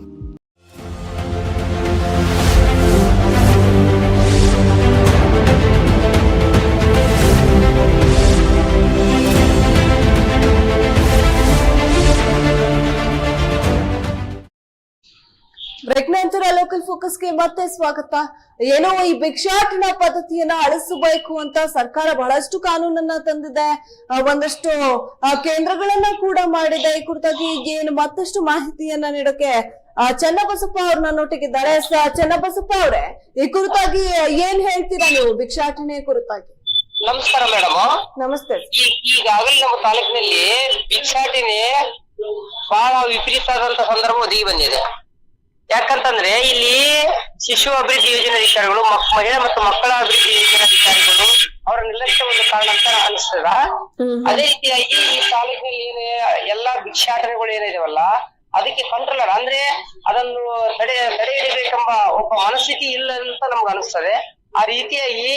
ಬ್ರೇಕ್ ನಂತರ ಲೋಕಲ್ ಫೋಕಸ್ಗೆ ಮತ್ತೆ ಸ್ವಾಗತ. ಏನೋ ಈ ಭಿಕ್ಷಾಟನ ಪದ್ಧತಿಯನ್ನ ಅಳಿಸಬೇಕು ಅಂತ ಸರ್ಕಾರ ಬಹಳಷ್ಟು ಕಾನೂನನ್ನ ತಂದಿದೆ. ಒಂದಷ್ಟು ಕೇಂದ್ರಗಳನ್ನ ಕೂಡ ಮಾಡಿದೆ. ಈ ಕುರಿತಾಗಿ ಏನು ಮತ್ತಷ್ಟು ಮಾಹಿತಿಯನ್ನ ನೀಡೋಕೆ ಚನ್ನಬಸಪ್ಪ ಅವ್ರ ನೋಟಿಗಿದ್ದಾರೆ. ಚನ್ನಬಸಪ್ಪ ಅವರೇ ಈ ಕುರಿತಾಗಿ ಏನ್ ಹೇಳ್ತೀರಾ ನೀವು ಭಿಕ್ಷಾಟನೆ ಕುರಿತಾಗಿ? ನಮಸ್ಕಾರ ಮೇಡಮ್. ನಮಸ್ತೆ. ಈಗಾಗಲೇ ನಮ್ಮ ತಾಲೂಕಿನಲ್ಲಿ ಭಿಕ್ಷಾಟನೆ ಬಹಳ ವಿಪರೀತವಾದಂತ ಸಂದರ್ಭ ಒದಗಿ ಬಂದಿದೆ. ಯಾಕಂತಂದ್ರೆ ಇಲ್ಲಿ ಶಿಶು ಅಭಿವೃದ್ಧಿ ಯೋಜನೆ ಅಧಿಕಾರಿಗಳು ಮಹಿಳಾ ಮತ್ತು ಮಕ್ಕಳ ಅಭಿವೃದ್ಧಿ ಯೋಜನೆ ಅಧಿಕಾರಿಗಳು ಅವರ ನಿರ್ಲಕ್ಷ್ಯ ಒಂದು ಕಾರಣ ಅಂತ ಅನಿಸ್ತದ ಅದೇ ರೀತಿಯಾಗಿ ಈ ತಾಲೂಕಿನಲ್ಲಿ ಏನೇ ಎಲ್ಲಾ ಭಿಕ್ಷಾಟನೆಗಳು ಏನಿದಾವಲ್ಲ ಅದಕ್ಕೆ ಕಂಟ್ರೋಲರ್ ಅಂದ್ರೆ ಅದನ್ನು ತಡೆ ತಡೆ ಹಿಡಿಬೇಕೆಂಬ ಒಬ್ಬ ಮನಸ್ಥಿತಿ ಇಲ್ಲ ಅಂತ ನಮ್ಗೆ ಅನಿಸ್ತದೆ. ಆ ರೀತಿಯಾಗಿ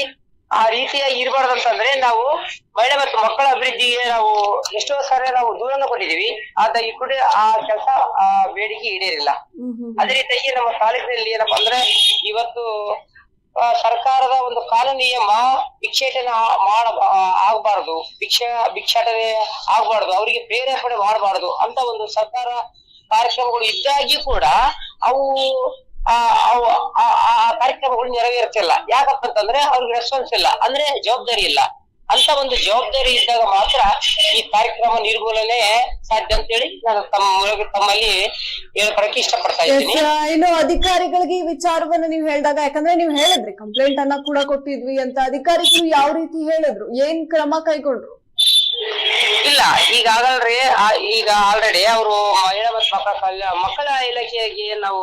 ಆ ರೀತಿಯಾಗಿ ಇರಬಾರ್ದಂತಂದ್ರೆ ನಾವು ಮಹಿಳೆ ಮತ್ತು ಮಕ್ಕಳ ಅಭಿವೃದ್ಧಿಗೆ ನಾವು ಎಷ್ಟೋ ಸಾರಿ ನಾವು ದೂರನ್ನು ಕೊಟ್ಟಿದೀವಿ ಆದ ಈ ಕೂಡ ಆ ಕೆಲಸ ಆ ಬೇಡಿಕೆ ಈಡೇರಿಲ್ಲ. ಅದೇ ರೀತಿಯಾಗಿ ನಮ್ಮ ತಾಲೂಕಿನಲ್ಲಿ ಏನಪ್ಪಾ ಅಂದ್ರೆ ಇವತ್ತು ಸರ್ಕಾರದ ಒಂದು ಕಾನೂನು ನಿಯಮ ಭಿಕ್ಷಾಟನೆ ಮಾಡ ಆಗಬಾರದು. ಭಿಕ್ಷಾ ಭಿಕ್ಷಾಟನೆ ಆಗಬಾರ್ದು. ಅವರಿಗೆ ಪ್ರೇರೇಪಣೆ ಮಾಡಬಾರದು ಅಂತ ಒಂದು ಸರ್ಕಾರ ಕಾರ್ಯಕ್ರಮಗಳು ಇದ್ದಾಗಿ ಕೂಡ ಅವು ಆ ಕಾರ್ಯಕ್ರಮಗಳು ನೆರವೇರ್ತಿಲ್ಲ. ಯಾಕಪ್ಪ ಅಂತಂದ್ರೆ ಅವ್ರಿಗೆ ರೆಸ್ಪಾನ್ಸ್ ಇಲ್ಲ. ಅಂದ್ರೆ ಜವಾಬ್ದಾರಿ ಇಲ್ಲ. ಅಂತ ಒಂದು ಜವಾಬ್ದಾರಿ ಇದ್ದಾಗ ಮಾತ್ರ ಈ ಕಾರ್ಯಕ್ರಮ ನಿರ್ಮೂಲನೆ ಸಾಧ್ಯ ಅಂತ ಹೇಳಿ ನಾನು ತಮ್ಮ ತಮ್ಮಲ್ಲಿ ಹೇಳ್ಕೊಳಕ್ಕೆ ಇಷ್ಟಪಡ್ತಾ ಇದ್ದೀನಿ. ಇನ್ನು ಅಧಿಕಾರಿಗಳಿಗೆ ಈ ವಿಚಾರವನ್ನ ನೀವು ಹೇಳಿದಾಗ ಯಾಕಂದ್ರೆ ನೀವು ಹೇಳಿದ್ರಿ ಕಂಪ್ಲೇಂಟ್ ಅನ್ನ ಕೂಡ ಕೊಟ್ಟಿದ್ವಿ ಅಂತ ಅಧಿಕಾರಿಗಳು ಯಾವ ರೀತಿ ಹೇಳಿದ್ರು ಏನ್ ಕ್ರಮ ಕೈಗೊಂಡ್ರು? ಇಲ್ಲ ಈಗ ಆಗಲ್ರಿ ಆ- ಈಗ ಆಲ್ರೆಡಿ ಅವರು ಮಹಿಳಾ ಮತ್ತು ಮಕ್ಕಳ ಮಕ್ಕಳ ಇಲಾಖೆಗೆ ನಾವು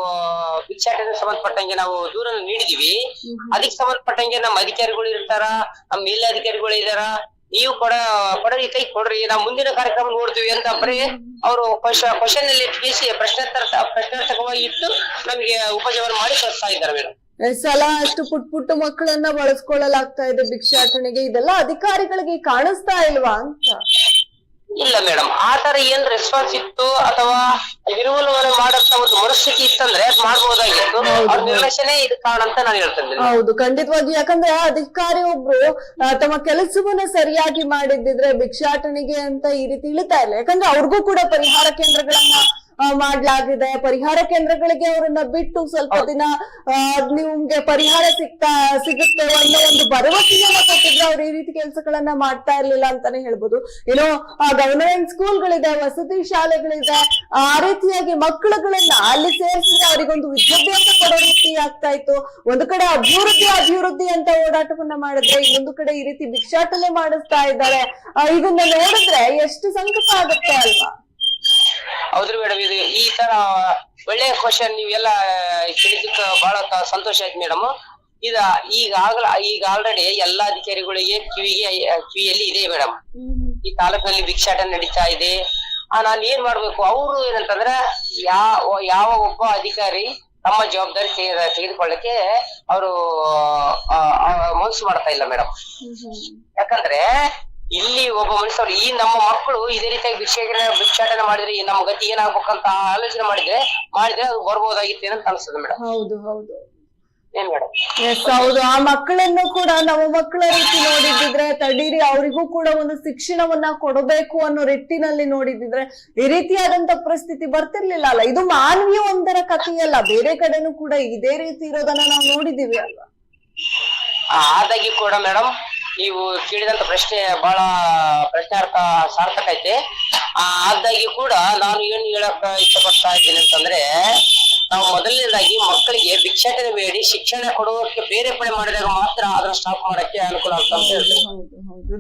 ಭಿಕ್ಷಾಟನೆ ಸಂಬಂಧಪಟ್ಟಂಗೆ ನಾವು ದೂರನ್ನು ನೀಡಿದೀವಿ. ಅದಕ್ಕೆ ಸಂಬಂಧಪಟ್ಟಂಗೆ ನಮ್ಮ ಅಧಿಕಾರಿಗಳು ಇರ್ತಾರ ನಮ್ಮ ಮೇಲಧಿಕಾರಿಗಳು ಇದಾರ. ನೀವು ಕೊಡ ಕೊಡ್ರಿ ಕೈ ಕೊಡ್ರಿ ನಾವು ಮುಂದಿನ ಕಾರ್ಯಕ್ರಮ ನೋಡ್ತೀವಿ ಅಂತ ಬರೀ ಅವರು ಕ್ವಶನ್ ಅಲ್ಲಿ ಇಟ್ಟು ಪ್ರಶ್ನೋತ್ತರ ಪ್ರಶ್ನಾರ್ಥಕವಾಗಿ ಇಟ್ಟು ನಮಗೆ ಉಪಜೀವನ ಮಾಡಿ ಕಳಿಸ್ತಾ ಇದ್ದಾರೆ ಮೇಡಮ್. ಸಲ ಅಷ್ಟು ಪುಟ್ ಪುಟ್ಟ ಮಕ್ಕಳನ್ನ ಬಳಸ್ಕೊಳ್ಳಲಾಗ್ತಾ ಇದೆ ಭಿಕ್ಷಾಟನೆಗೆ. ಇದೆಲ್ಲ ಅಧಿಕಾರಿಗಳಿಗೆ ಕಾಣಿಸ್ತಾ ಇಲ್ವಾ ಅಂತ? ಇಲ್ಲ ಮೇಡಮ್ ಆ ತರ ಏನ್ ರೆಸ್ಪಾನ್ಸ್ ಇತ್ತು ಅಥವಾ ನಿರ್ಮೂಲನೆ ಮಾಡಂತ ಒಂದು ಮನಸ್ಥಿತಿ ಇತ್ತಂದ್ರೆ ಅದ್ ಮಾಡ್ಬೋದಾಗಿತ್ತು. ನಿರ್ಲಕ್ಷ್ಯನೇ ಇದು ಕಾರಣ ಅಂತ ನಾನು ಹೇಳ್ತೇನೆ ಹೌದು ಖಂಡಿತವಾಗಿ. ಯಾಕಂದ್ರೆ ಅಧಿಕಾರಿ ಒಬ್ರು ತಮ್ಮ ಕೆಲಸವನ್ನ ಸರಿಯಾಗಿ ಮಾಡಿದ್ದಿದ್ರೆ ಭಿಕ್ಷಾಟನೆಗೆ ಅಂತ ಈ ರೀತಿ ಇಳಿತಾ ಇಲ್ಲ. ಯಾಕಂದ್ರೆ ಅವ್ರಿಗೂ ಕೂಡ ಪರಿಹಾರ ಕೇಂದ್ರಗಳನ್ನ ಮಾಡ್ಲಾಗಿದೆ. ಪರಿಹಾರ ಕೇಂದ್ರಗಳಿಗೆ ಅವರನ್ನ ಬಿಟ್ಟು ಸ್ವಲ್ಪ ದಿನ ನಿಮ್ಗೆ ಪರಿಹಾರ ಸಿಗ್ತಾ ಸಿಗುತ್ತೆ ಅನ್ನೋ ಒಂದು ಭರವಸೆಯನ್ನ ಕೊಟ್ಟಿದ್ರೆ ಅವ್ರು ಈ ರೀತಿ ಕೆಲಸಗಳನ್ನ ಮಾಡ್ತಾ ಇರ್ಲಿಲ್ಲ ಅಂತಾನೆ ಹೇಳ್ಬೋದು. ಏನೋ ಗವರ್ನಮೆಂಟ್ ಸ್ಕೂಲ್ಗಳಿದೆ ವಸತಿ ಶಾಲೆಗಳಿದೆ ಆ ರೀತಿಯಾಗಿ ಮಕ್ಕಳುಗಳನ್ನ ಅಲ್ಲಿ ಸೇರಿಸಿದ್ರೆ ಅವರಿಗೊಂದು ವಿದ್ಯಾಭ್ಯಾಸ ಕೊಡೋ ರೀತಿ ಆಗ್ತಾ ಇತ್ತು. ಒಂದು ಕಡೆ ಅಭಿವೃದ್ಧಿ ಅಭಿವೃದ್ಧಿ ಅಂತ ಓಡಾಟವನ್ನ ಮಾಡಿದ್ರೆ ಇನ್ನೊಂದು ಕಡೆ ಈ ರೀತಿ ಭಿಕ್ಷಾಟನೆ ಮಾಡಿಸ್ತಾ ಇದ್ದಾರೆ. ಇದನ್ನ ನೋಡಿದ್ರೆ ಎಷ್ಟು ಸಂಕಟ ಆಗುತ್ತೆ ಅಲ್ವಾ? ಹೌದ್ರಿ ಮೇಡಮ್ ಇದು ಈ ತರ ಒಳ್ಳೆ ಕ್ವಶನ್ ನೀವೆಲ್ಲ ಕೇಳಿದ್ದಕ್ಕೆ ಬಹಳ ಸಂತೋಷ ಆಯ್ತು ಮೇಡಮ್ ಇದ ಈಗ ಆಗಲ ಈಗ ಆಲ್ರೆಡಿ ಎಲ್ಲಾ ಅಧಿಕಾರಿಗಳಿಗೆ ಕಿವಿಗೆ ಕಿವಿಯಲ್ಲಿ ಇದೆ ಮೇಡಮ್ ಈ ತಾಲೂಕಿನಲ್ಲಿ ಭಿಕ್ಷಾಟ ನಡೀತಾ ಇದೆ. ಆ ನಾನ್ ಏನ್ ಮಾಡ್ಬೇಕು? ಅವರು ಏನಂತಂದ್ರ ಯಾವ ಯಾವ ಒಬ್ಬ ಅಧಿಕಾರಿ ತಮ್ಮ ಜವಾಬ್ದಾರಿ ತೆಗೆ- ತೆಗೆದುಕೊಳ್ಳಕ್ಕೆ ಅವರು ಮನಸ್ಸು ಮಾಡ್ತಾ ಇಲ್ಲ ಮೇಡಮ್ ಯಾಕಂದ್ರೆ ಇಲ್ಲಿ ಒಬ್ಬ ಮನುಷ್ಯರು ಈ ನಮ್ಮ ಮಕ್ಕಳು ಇದೇ ರೀತಿಯಾಗಿ ಭಿಕ್ಷಾಟನೆ ಭಿಕ್ಷಾಟನೆ ಮಾಡಿದ್ರೆ ಈ ನಮ್ಮ ಗತಿ ಏನಾಗ್ಬೇಕಂತ ಆಲೋಚನೆ ಮಾಡಿದ್ರೆ ಮಾಡಿದ್ರೆ ಅದು ಬರ್ಬೋದಾಗಿತ್ತು ಅಂತ ಅನ್ಸುತ್ತೆ ಮೇಡಮ್ ಹೌದು ಹೌದು. ಏನ್ ಮೇಡಮ್ ಎಸ್ ಹೌದು. ಆ ಮಕ್ಕಳನ್ನು ಕೂಡ ನಮ್ಮ ಮಕ್ಕಳ ರೀತಿ ನೋಡಿದ್ರೆ ತಡೀರಿ ಅವರಿಗೂ ಕೂಡ ಒಂದು ಶಿಕ್ಷಣವನ್ನ ಕೊಡಬೇಕು ಅನ್ನೋ ರೆಟ್ಟಿನಲ್ಲಿ ನೋಡಿದ್ರೆ ಈ ರೀತಿಯಾದಂತ ಪರಿಸ್ಥಿತಿ ಬರ್ತಿರ್ಲಿಲ್ಲ ಅಲ್ಲ. ಇದು ಮಾನವೀಯ ಒಂದರ ಕಥೆಯಲ್ಲ. ಬೇರೆ ಕಡೆನೂ ಕೂಡ ಇದೇ ರೀತಿ ಇರೋದನ್ನ ನಾವು ನೋಡಿದೀವಿ ಅಲ್ವಾ? ಆದಾಗಿ ಕೂಡ ಮೇಡಮ್ ನೀವು ಕೇಳಿದಂತ ಪ್ರಶ್ನೆ ಬಹಳ ಪ್ರಶ್ನಾರ್ಥ ಸಾರ್ಥಕ ಐತೆ. ಆದಾಗಿ ಕೂಡ ನಾನು ಏನ್ ಹೇಳಕ್ ಇಷ್ಟಪಡ್ತಾ ಇದ್ದೀನಿ ಅಂತಂದ್ರೆ ನಾವು ಮೊದಲನೇದಾಗಿ ಮಕ್ಕಳಿಗೆ ಭಿಕ್ಷಾಟನೆ ಬೇಡಿ ಶಿಕ್ಷಣ ಕೊಡೋಕೆ ಪಡೆ ಮಾಡಿದಾಗ ಮಾತ್ರ ಅದನ್ನ ಸ್ಟಾಪ್ ಮಾಡಕ್ಕೆ ಅನುಕೂಲ ಆಗ್ತಾ ಅಂತ ಹೇಳ್ತೀನಿ.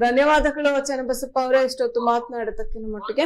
ಧನ್ಯವಾದಗಳು ಹೌದು ಬಸಪ್ಪ ಅವರೇ ಇಷ್ಟೊತ್ತು ಮಾತನಾಡತಕ್ಕಿನ ಮಟ್ಟಿಗೆ.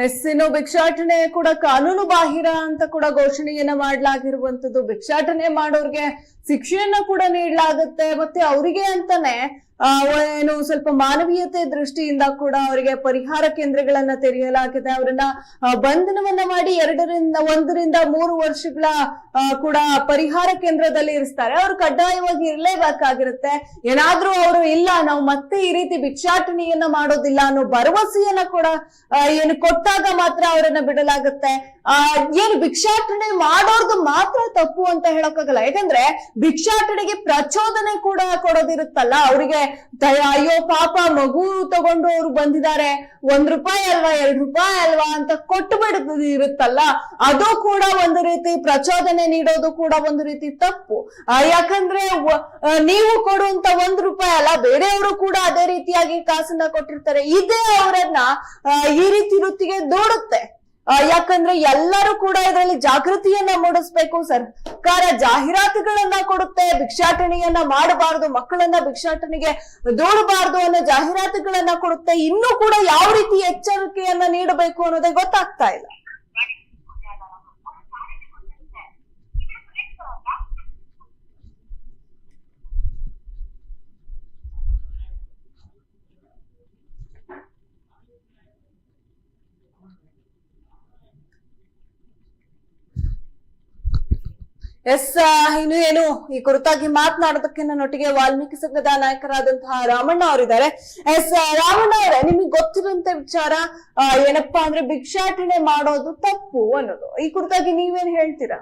thank you, ಎಸ್ ಇನ್ನು ಭಿಕ್ಷಾಟನೆ ಕೂಡ ಕಾನೂನು ಬಾಹಿರ ಅಂತ ಕೂಡ ಘೋಷಣೆಯನ್ನ ಮಾಡ್ಲಾಗಿರುವಂತದ್ದು. ಭಿಕ್ಷಾಟನೆ ಮಾಡೋರ್ಗೆ ಶಿಕ್ಷೆಯನ್ನ ಕೂಡ ನೀಡಲಾಗುತ್ತೆ. ಮತ್ತೆ ಅವರಿಗೆ ಅಂತಾನೆ ಏನು ಸ್ವಲ್ಪ ಮಾನವೀಯತೆ ದೃಷ್ಟಿಯಿಂದ ಕೂಡ ಅವರಿಗೆ ಪರಿಹಾರ ಕೇಂದ್ರಗಳನ್ನ ತೆರೆಯಲಾಗಿದೆ. ಅವರನ್ನ ಬಂಧನವನ್ನ ಮಾಡಿ ಎರಡರಿಂದ, ಒಂದರಿಂದ ಮೂರು ವರ್ಷಗಳ ಕೂಡ ಪರಿಹಾರ ಕೇಂದ್ರದಲ್ಲಿ ಇರಿಸ್ತಾರೆ. ಅವ್ರು ಕಡ್ಡಾಯವಾಗಿ ಇರಲೇಬೇಕಾಗಿರುತ್ತೆ. ಏನಾದ್ರೂ ಅವರು, ಇಲ್ಲ, ನಾವು ಮತ್ತೆ ಈ ರೀತಿ ಭಿಕ್ಷಾಟನೆಯನ್ನ ಮಾಡೋದಿಲ್ಲ ಅನ್ನೋ ಭರವಸೆಯನ್ನ ಕೂಡ ಏನು ಕೊಟ್ಟಾಗ ಮಾತ್ರ ಅವರನ್ನ ಬಿಡಲಾಗುತ್ತೆ. ಆ, ಏನು ಭಿಕ್ಷಾಟನೆ ಮಾಡೋರ್ದು ಮಾತ್ರ ತಪ್ಪು ಅಂತ ಹೇಳಕ್ಕಾಗಲ್ಲ. ಯಾಕಂದ್ರೆ ಭಿಕ್ಷಾಟನೆಗೆ ಪ್ರಚೋದನೆ ಕೂಡ ಕೊಡೋದಿರುತ್ತಲ್ಲ. ಅವರಿಗೆ ಅಯ್ಯೋ ಪಾಪ, ಮಗು ತಗೊಂಡು ಅವ್ರು ಬಂದಿದ್ದಾರೆ. ಒಂದ್ ರೂಪಾಯಿ ಅಲ್ವಾ, ಎರಡ್ ರೂಪಾಯಿ ಅಲ್ವಾ ಅಂತ ಕೊಟ್ಟು ಇರುತ್ತಲ್ಲ ಅದು ಕೂಡ ಒಂದು ರೀತಿ ಪ್ರಚೋದನೆ ನೀಡೋದು ಕೂಡ ಒಂದು ರೀತಿ ತಪ್ಪು. ಯಾಕಂದ್ರೆ ನೀವು ಕೊಡುವಂತ ಒಂದ್ ರೂಪಾಯಿ ಅಲ್ಲ, ಬೇರೆಯವರು ಕೂಡ ಅದೇ ರೀತಿಯಾಗಿ ಕಾಸನ್ನ ಕೊಟ್ಟಿರ್ತಾರೆ. ಇದೇ ಅವರನ್ನ ಈ ರೀತಿ ವೃತ್ತಿಗೆ ದೂಡುತ್ತೆ. ಯಾಕಂದ್ರೆ ಎಲ್ಲರೂ ಕೂಡ ಇದರಲ್ಲಿ ಜಾಗೃತಿಯನ್ನ ಮೂಡಿಸ್ಬೇಕು. ಸರ್ಕಾರ ಜಾಹೀರಾತುಗಳನ್ನ ಕೊಡುತ್ತೆ, ಭಿಕ್ಷಾಟನೆಯನ್ನ ಮಾಡಬಾರದು, ಮಕ್ಕಳನ್ನ ಭಿಕ್ಷಾಟನೆಗೆ ದೂಡಬಾರದು ಅನ್ನೋ ಜಾಹೀರಾತುಗಳನ್ನ ಕೊಡುತ್ತೆ. ಇನ್ನೂ ಕೂಡ ಯಾವ ರೀತಿ ಎಚ್ಚರಿಕೆಯನ್ನ ನೀಡಬೇಕು ಅನ್ನೋದೇ ಗೊತ್ತಾಗ್ತಾ ಇಲ್ಲ. ಎಸ್ ಇನ್ನು ಏನು ಈ ಕುರಿತಾಗಿ ಮಾತನಾಡೋದಕ್ಕೆ ನನ್ನೊಟ್ಟಿಗೆ ವಾಲ್ಮೀಕಿ ಸಂಘದ ನಾಯಕರಾದಂತಹ ರಾಮಣ್ಣ ಅವರಿದ್ದಾರೆ. ಎಸ್ ರಾಮಣ್ಣ ಅವರೇ ನಿಮಗೆ ಗೊತ್ತಿರುವಂತ ವಿಚಾರ ಏನಪ್ಪಾ ಅಂದ್ರೆ ಭಿಕ್ಷಾಟನೆ ಮಾಡೋದು ತಪ್ಪು ಅನ್ನೋದು. ಈ ಕುರಿತಾಗಿ ನೀವೇನ್ ಹೇಳ್ತೀರಾ?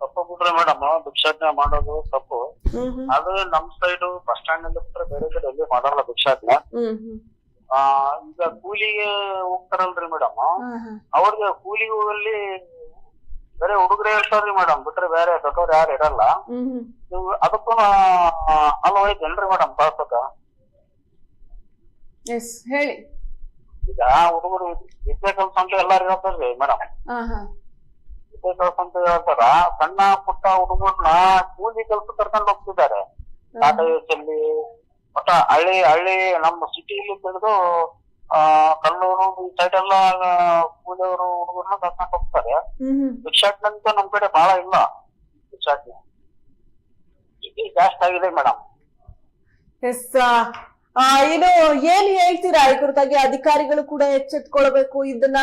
ತಪ್ಪು ಬಿಟ್ರೆ ಮೇಡಮ್ ಭಿಕ್ಷಾಟನೆ ಮಾಡೋದು ತಪ್ಪು. ಅದು ನಮ್ ಸೈಡ್ ಬಸ್ ಸ್ಟ್ಯಾಂಡ್ ಅಲ್ಲಿ ಬಿಟ್ರೆ ಬೇರೆ ಕಡೆ ಎಲ್ಲಿ ಮಾಡಲ್ಲ ಭಿಕ್ಷಾಟನೆ. ಈಗ ಕೂಲಿಗೆ ಹೋಗ್ತಾರಲ್ರಿ ಮೇಡಮ್. ಅವ್ರಿಗೆ ಕೂಲಿಗೆ ಹೋಗಲ್ಲಿ ಬೇರೆ ಹುಡುಗರೇ ಇರ್ತಾರ್ರಿ ಮೇಡಮ್ ಬಿಟ್ರೆ ಬೇರೆ ದೊಡ್ಡವ್ರು ಯಾರು ಇರಲ್ಲ. ಹ್ಮ್ ನೀವು ಅದಕ್ಕೂ ಅಲ್ಲ ಹೋಯ್ತೇನ್ರಿ ಮೇಡಮ್ ಕಳ್ಸಕ ಎಸ್ ಹೇಳಿ. ಈಗ ಹುಡುಗರು ವಿದ್ಯೆ ಕಲ್ಸ ಅಂತ ಎಲ್ಲಾರು ಹೇಳ್ತಾರ್ರಿ ಮೇಡಮ್ ಹಾ ಹಾ. ವಿದ್ಯೆ ಕಲ್ಸ ಅಂತ ಹೇಳ್ತಾರ. ಸಣ್ಣ ಪುಟ್ಟ ಹುಡುಗರ್ನ ಕೂಲಿ ಕೆಲ್ಸ ಕರ್ಕೊಂಡು ಹೋಗ್ತಿದ್ದಾರೆ. ಟಾಟಾ ಅಲ್ಲಿ ಒಟ್ಟ ಹಳ್ಳಿ ಹಳ್ಳಿ ನಮ್ಮ ಸಿಟಿಲಿ ತೆಗೆದು ಆ ಕಲ್ಲೂರು ಈ ಸೈಡ್ ಎಲ್ಲ ಕೂಲಿಯವರು ಹುಡುಗರನ್ನ ಕರ್ಕೊಂಡು ಹೋಗ್ತಾರೆ. ಭಿಕ್ಷಾಟನೆ ಅಂತ ನಮ್ ಕಡೆ ಬಹಳ ಇಲ್ಲ. ಭಿಕ್ಷಾಟನೆ ಜಾಸ್ತಿ ಆಗಿದೆ ಮೇಡಮ್. ಎಸ್ ಇದು ಏನ್ ಹೇಳ್ತೀರಾ? ಈ ಕುರಿತಾಗಿ ಅಧಿಕಾರಿಗಳು ಕೂಡ ಎಚ್ಚೆತ್ಕೊಳ್ಬೇಕು. ಇದನ್ನ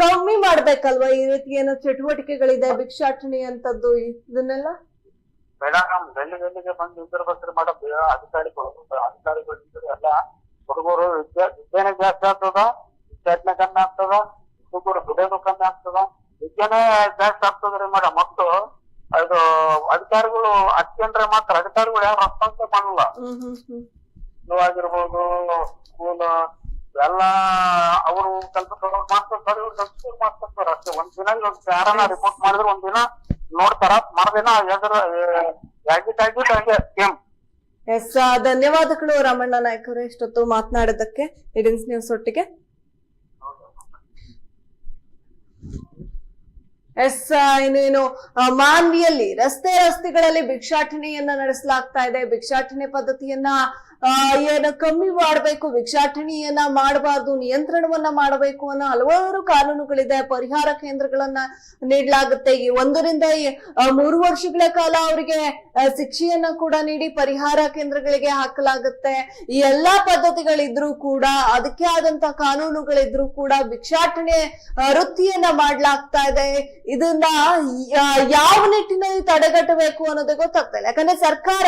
ಕಮ್ಮಿ ಮಾಡ್ಬೇಕಲ್ವಾ? ಈ ರೀತಿ ಏನೋ ಚಟುವಟಿಕೆಗಳಿದೆ ಭಿಕ್ಷಾಟನೆ ಅಂತದ್ದು ಇದನ್ನೆಲ್ಲ? ಮೇಡಮ್ ಗಲ್ಲಿ ಗಲ್ಲಿಗೆ ಬಂದು ಇದ್ದಿರ್ಬೇಕ್ರಿ ಮೇಡಮ್ ಅಧಿಕಾರಿಗಳು ಅಧಿಕಾರಿಗಳು ಇದ್ರು ಎಲ್ಲ ಹುಡುಗರು ವಿದ್ಯೆ ವಿದ್ಯೆನೇ ಜಾಸ್ತಿ ಆಗ್ತದ ವಿದ್ಯಾರ್ಥಿನ ಕಮ್ಮಿ ಆಗ್ತದ ಹುಡುಗರು ದುಡಿಯೋದು ಕಮ್ಮಿ ಆಗ್ತದ. ವಿದ್ಯೆನೇ ಜಾಸ್ತಿ ಆಗ್ತದ್ರಿ ಮೇಡಮ್ ಮತ್ತು ಅದು ಅಧಿಕಾರಿಗಳು ಅತ್ಯಂದ್ರೆ ಮಾತ್ರ ಅಧಿಕಾರಿಗಳು ಯಾರು ರೆಸ್ಪಾನ್ಸ್ ಮಾಡಲ್ಲ. ಆಗಿರ್ಬೋದು ಸ್ಕೂಲ್ ಎಲ್ಲ ಅವರು ಕೆಲಸ ಮಾಡ್ತಾರೆ ಇವ್ರು ಕೆಲಸ ಮಾಡ್ತಾರೆ ಅಷ್ಟೇ ಒಂದ್ ದಿನ ಯಾರನ್ನ ರಿಪೋರ್ಟ್ ಮಾಡಿದ್ರೆ ಒಂದ್ ದಿನ ನೋಡ್ತಾರ ಮರುದಿನ ಎದುರು ಯಾಗಿಟ್ ಆಗಿಟ್ ಹಂಗೆ ಸೇಮ್ ಎಸ್ ಧನ್ಯವಾದಗಳು ರಾಮಣ್ಣ ನಾಯ್ಕ ಅವರೇ ಇಷ್ಟೊತ್ತು ಮಾತನಾಡೋದಕ್ಕೆ. ಇಡನ್ಸ್ ನ್ಯೂಸ್ ಒಟ್ಟಿಗೆ. ಎಸ್ ಇನ್ನೇನು ಮಾನ್ವಿಯಲ್ಲಿ ರಸ್ತೆ ರಸ್ತೆಗಳಲ್ಲಿ ಭಿಕ್ಷಾಟನೆಯನ್ನ ನಡೆಸಲಾಗ್ತಾ ಇದೆ. ಭಿಕ್ಷಾಟನೆ ಪದ್ಧತಿಯನ್ನ ಏನು ಕಮ್ಮಿ ಮಾಡಬೇಕು, ಭಿಕ್ಷಾಟನೆಯನ್ನ ಮಾಡಬಾರ್ದು, ನಿಯಂತ್ರಣವನ್ನ ಮಾಡಬೇಕು ಅನ್ನೋ ಹಲವಾರು ಕಾನೂನುಗಳಿದೆ. ಪರಿಹಾರ ಕೇಂದ್ರಗಳನ್ನ ನೀಡಲಾಗುತ್ತೆ. ಈ ಒಂದರಿಂದ ಮೂರು ವರ್ಷಗಳ ಕಾಲ ಅವರಿಗೆ ಶಿಕ್ಷೆಯನ್ನ ಕೂಡ ನೀಡಿ ಪರಿಹಾರ ಕೇಂದ್ರಗಳಿಗೆ ಹಾಕಲಾಗುತ್ತೆ. ಈ ಎಲ್ಲಾ ಪದ್ಧತಿಗಳಿದ್ರು ಕೂಡ, ಅದಕ್ಕೆ ಆದಂತ ಕಾನೂನುಗಳಿದ್ರು ಕೂಡ ಭಿಕ್ಷಾಟನೆ ವೃತ್ತಿಯನ್ನ ಮಾಡ್ಲಾಗ್ತಾ ಇದೆ. ಇದನ್ನ ಯಾವ ನಿಟ್ಟಿನಲ್ಲಿ ತಡೆಗಟ್ಟಬೇಕು ಅನ್ನೋದು ಗೊತ್ತಾಗ್ತಾ ಇಲ್ಲ. ಯಾಕಂದ್ರೆ ಸರ್ಕಾರ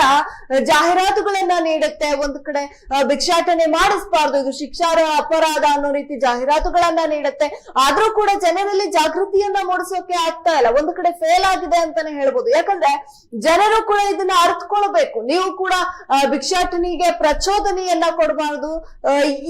ಜಾಹೀರಾತುಗಳನ್ನ ನೀಡುತ್ತೆ. ಒಂದು ಕಡೆ ಭಿಕ್ಷಾಟನೆ ಮಾಡಿಸ್ಬಾರ್ದು. ಇದು ಶಿಕ್ಷಾರ ಅಪರಾಧ ಅನ್ನೋ ರೀತಿ ಜಾಹೀರಾತುಗಳನ್ನ ನೀಡುತ್ತೆ. ಆದ್ರೂ ಕೂಡ ಜನರಲ್ಲಿ ಜಾಗೃತಿಯನ್ನ ಮೂಡಿಸೋಕೆ ಆಗ್ತಾ ಇಲ್ಲ. ಒಂದು ಕಡೆ ಫೇಲ್ ಆಗಿದೆ ಅಂತಾನೆ ಹೇಳ್ಬೋದು. ಯಾಕಂದ್ರೆ ಜನರು ಕೂಡ ಇದನ್ನ ಅರ್ಥಕೊಳ್ಬೇಕು ನೀವು ಕೂಡ ಭಿಕ್ಷಾಟನಿಗೆ ಪ್ರಚೋದನೆಯನ್ನ ಕೊಡಬಾರ್ದು.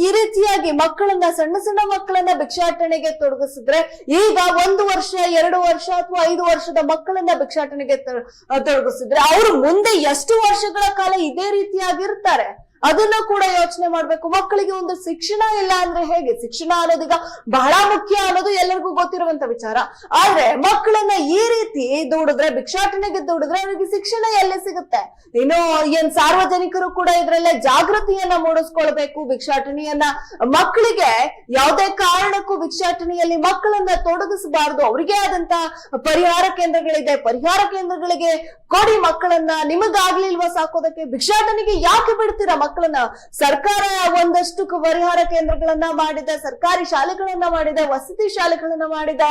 ಈ ರೀತಿಯಾಗಿ ಮಕ್ಕಳನ್ನ, ಸಣ್ಣ ಸಣ್ಣ ಮಕ್ಕಳನ್ನ ಭಿಕ್ಷಾಟನೆಗೆ ತೊಡಗಿಸಿದ್ರೆ ಈಗ ಒಂದು ವರ್ಷ, ಎರಡು ವರ್ಷ ಅಥವಾ ಐದು ವರ್ಷದ ಮಕ್ಕಳನ್ನ ಭಿಕ್ಷಾಟನೆಗೆ ತೊಡ- ತೊಡಗಿಸಿದ್ರೆ ಅವರು ಮುಂದೆ ಎಷ್ಟು ವರ್ಷಗಳ ಕಾಲ ಇದೇ ರೀತಿಯಾಗಿರ್ತಾರೆ? ಅದನ್ನ ಕೂಡ ಯೋಚನೆ ಮಾಡ್ಬೇಕು. ಮಕ್ಕಳಿಗೆ ಒಂದು ಶಿಕ್ಷಣ ಇಲ್ಲ ಅಂದ್ರೆ ಹೇಗೆ? ಶಿಕ್ಷಣ ಅನ್ನೋದೀಗ ಬಹಳ ಮುಖ್ಯ ಅನ್ನೋದು ಎಲ್ಲರಿಗೂ ಗೊತ್ತಿರುವಂತ ವಿಚಾರ. ಆದ್ರೆ ಮಕ್ಕಳನ್ನ ಈ ರೀತಿ ದುಡಿದ್ರೆ, ಭಿಕ್ಷಾಟನೆಗೆ ದುಡಿದ್ರೆ ಅವರಿಗೆ ಶಿಕ್ಷಣ ಎಲ್ಲಿ ಸಿಗುತ್ತೆ? ಇನ್ನು ಏನ್ ಸಾರ್ವಜನಿಕರು ಕೂಡ ಇದ್ರಲ್ಲೇ ಜಾಗೃತಿಯನ್ನ ಮೂಡಿಸ್ಕೊಳ್ಬೇಕು. ಭಿಕ್ಷಾಟನೆಯನ್ನ ಮಕ್ಕಳಿಗೆ ಯಾವುದೇ ಕಾರಣಕ್ಕೂ ಭಿಕ್ಷಾಟನೆಯಲ್ಲಿ ಮಕ್ಕಳನ್ನ ತೊಡಗಿಸಬಾರದು. ಅವರಿಗೆ ಆದಂತ ಪರಿಹಾರ ಕೇಂದ್ರಗಳಿದೆ. ಪರಿಹಾರ ಕೇಂದ್ರಗಳಿಗೆ ಕೊಡಿ ಮಕ್ಕಳನ್ನ. ನಿಮಗಾಗ್ಲಿಲ್ವಾ ಸಾಕೋದಕ್ಕೆ? ಭಿಕ್ಷಾಟನೆಗೆ ಯಾಕೆ ಬಿಡ್ತೀರಾ ಮಕ್ಕಳನ್ನ ಸರ್ಕಾರ ಒಂದಷ್ಟು ಪರಿಹಾರ ಕೇಂದ್ರಗಳನ್ನ ಮಾಡಿದೆ, ಸರ್ಕಾರಿ ಶಾಲೆಗಳನ್ನ ಮಾಡಿದೆ, ವಸತಿ ಶಾಲೆಗಳನ್ನ ಮಾಡಿದೆ.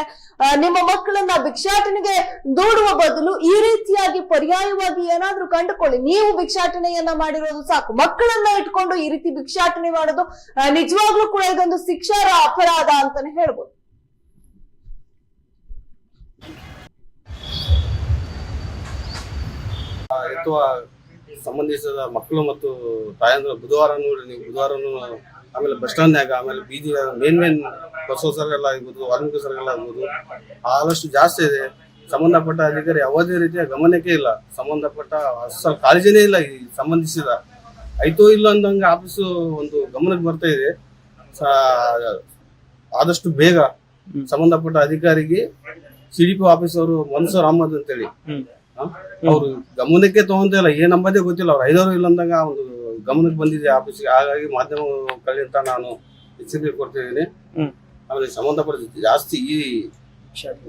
ನಿಮ್ಮ ಮಕ್ಕಳನ್ನ ಭಿಕ್ಷಾಟನೆಗೆ ದೂಡುವ ಬದಲು ಈ ರೀತಿಯಾಗಿ ಪರ್ಯಾಯವಾಗಿ ಏನಾದ್ರೂ ಕಂಡುಕೊಳ್ಳಿ. ನೀವು ಭಿಕ್ಷಾಟನೆಯನ್ನ ಮಾಡಿರೋದು ಸಾಕು. ಮಕ್ಕಳನ್ನ ಇಟ್ಕೊಂಡು ಈ ರೀತಿ ಭಿಕ್ಷಾಟನೆ ಮಾಡೋದು ನಿಜವಾಗ್ಲೂ ಕೂಡ ಇದೊಂದು ಶಿಕ್ಷಾರ ಅಪರಾಧ ಅಂತಾನೆ ಹೇಳ್ಬೋದು. ಎತ್ತುವ ಸಂಬಂಧಿಸಿದ ಮಕ್ಕಳು ಮತ್ತು ತಾಯಂದ್ರ ಬುಧವಾರ ನೋಡಿ ನೀವು ಬುಧವಾರನು ಆಮೇಲೆ ಬಸ್ ಸ್ಟ್ಯಾಂಡ್ನಾಗ ಆಮೇಲೆ ಬೀದಿ ಮೇನ್ ಮೇನ್ ಬಸವ ಸರ್ಗಲ್ ಆಗ್ಬೋದು ವಾಲ್ಮೀಕಿ ಸರ್ಗಲ್ ಆಗ್ಬೋದು. ಆದಷ್ಟು ಜಾಸ್ತಿ ಇದೆ. ಸಂಬಂಧಪಟ್ಟ ಅಧಿಕಾರಿ ಯಾವುದೇ ರೀತಿಯ ಗಮನಕ್ಕೆ ಇಲ್ಲ. ಸಂಬಂಧಪಟ್ಟ ಅಸಲು ಕಾಳಜಿನೇ ಇಲ್ಲ ಈ ಸಂಬಂಧಿಸಿದ. ಐತೋ ಇಲ್ಲ ಅಂದಂಗೆ ಆಫೀಸು ಒಂದು ಗಮನಕ್ಕೆ ಬರ್ತಾ ಇದೆ. ಆದಷ್ಟು ಬೇಗ ಸಂಬಂಧಪಟ್ಟ ಅಧಿಕಾರಿಗೆ ಸಿ ಡಿ ಪಿ ಆಫೀಸ್ ಅವರು ಮನ್ಸೂರ್ ಅಹಮದ್ ಅಂತೇಳಿ ಅವರು ಗಮನಕ್ಕೆ ತಗೊಂತ ಇಲ್ಲ. ಏನ್ ನಂಬದೇ ಗೊತ್ತಿಲ್ಲ. ಅವ್ರು ಐದವರು ಇಲ್ಲ ಅಂದಾಗ ಒಂದು ಗಮನಕ್ಕೆ ಬಂದಿದೆ ಆಫೀಸ್ಗೆ. ಹಾಗಾಗಿ ಮಾಧ್ಯಮ ಕಲಿಯಂತ ನಾನು ಎಚ್ಚರಿಕೆ ಕೊಡ್ತಿದ್ದೀನಿ. ಆಮೇಲೆ ಸಂಬಂಧಪಟ್ಟ ಜಾಸ್ತಿ ಈ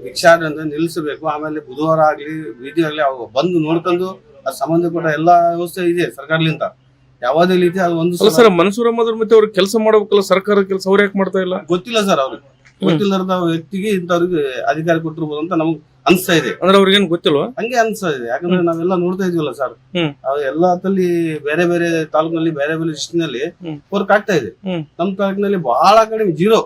ಭಿಕ್ಷಾಟನೆ ನಿಲ್ಲಿಸಬೇಕು. ಆಮೇಲೆ ಬುಧವಾರ ಆಗ್ಲಿ ಬೀದಿ ಆಗ್ಲಿ ಅವು ಬಂದು ನೋಡ್ಕೊಂಡು ಅದು ಸಂಬಂಧಪಟ್ಟ ಎಲ್ಲಾ ವ್ಯವಸ್ಥೆ ಇದೆ ಸರ್ಕಾರದಿಂದ. ಯಾವುದೇ ರೀತಿ ಅದು ಒಂದು ಸರ್ ಮನ್ಸೂರ್ ಅಹಮದ್ ಅವ್ರ ಮತ್ತೆ ಅವ್ರಿಗೆ ಕೆಲಸ ಮಾಡಬೇಕಲ್ಲ? ಸರ್ಕಾರ ಕೆಲಸ ಅವ್ರು ಯಾಕೆ ಮಾಡ್ತಾ ಇಲ್ಲ? ಗೊತ್ತಿಲ್ಲ ಸರ್ ಅವ್ರಿಗೆ. ಗೊತ್ತಿಲ್ಲದ ವ್ಯಕ್ತಿಗೆ ಇಂಥವ್ರಿಗೆ ಅಧಿಕಾರ ಕೊಟ್ಟಿರ್ಬೋದು ಅಂತ ನಮ್ಗೆ ಅನ್ಸ್ತಾ ಇದೆ. ಅಂದ್ರೆ ಅವ್ರಿಗೇನ್ ಗೊತ್ತಿಲ್ವಾ? ಹಂಗೆ ಅನ್ಸ್ತಾ ಇದೆ. ಯಾಕಂದ್ರೆ ನಾವೆಲ್ಲ ನೋಡ್ತಾ ಇದೀವಲ್ಲ ಸರ್ ಹ್ಮ್. ತಲ್ಲಿ ಬೇರೆ ಬೇರೆ ತಾಲೂಕಿನಲ್ಲಿ ಬೇರೆ ಬೇರೆ ಡಿಸ್ಟ್ರಿಕ್ಟ್ನಲ್ಲಿ ವರ್ಕ್ ಆಗ್ತಾ ಇದೆ. ಹ್ಮ್. ನಮ್ ತಾಲೂಕಿನಲ್ಲಿ ಬಹಳ ಕಡಿಮೆ ಜೀರೋ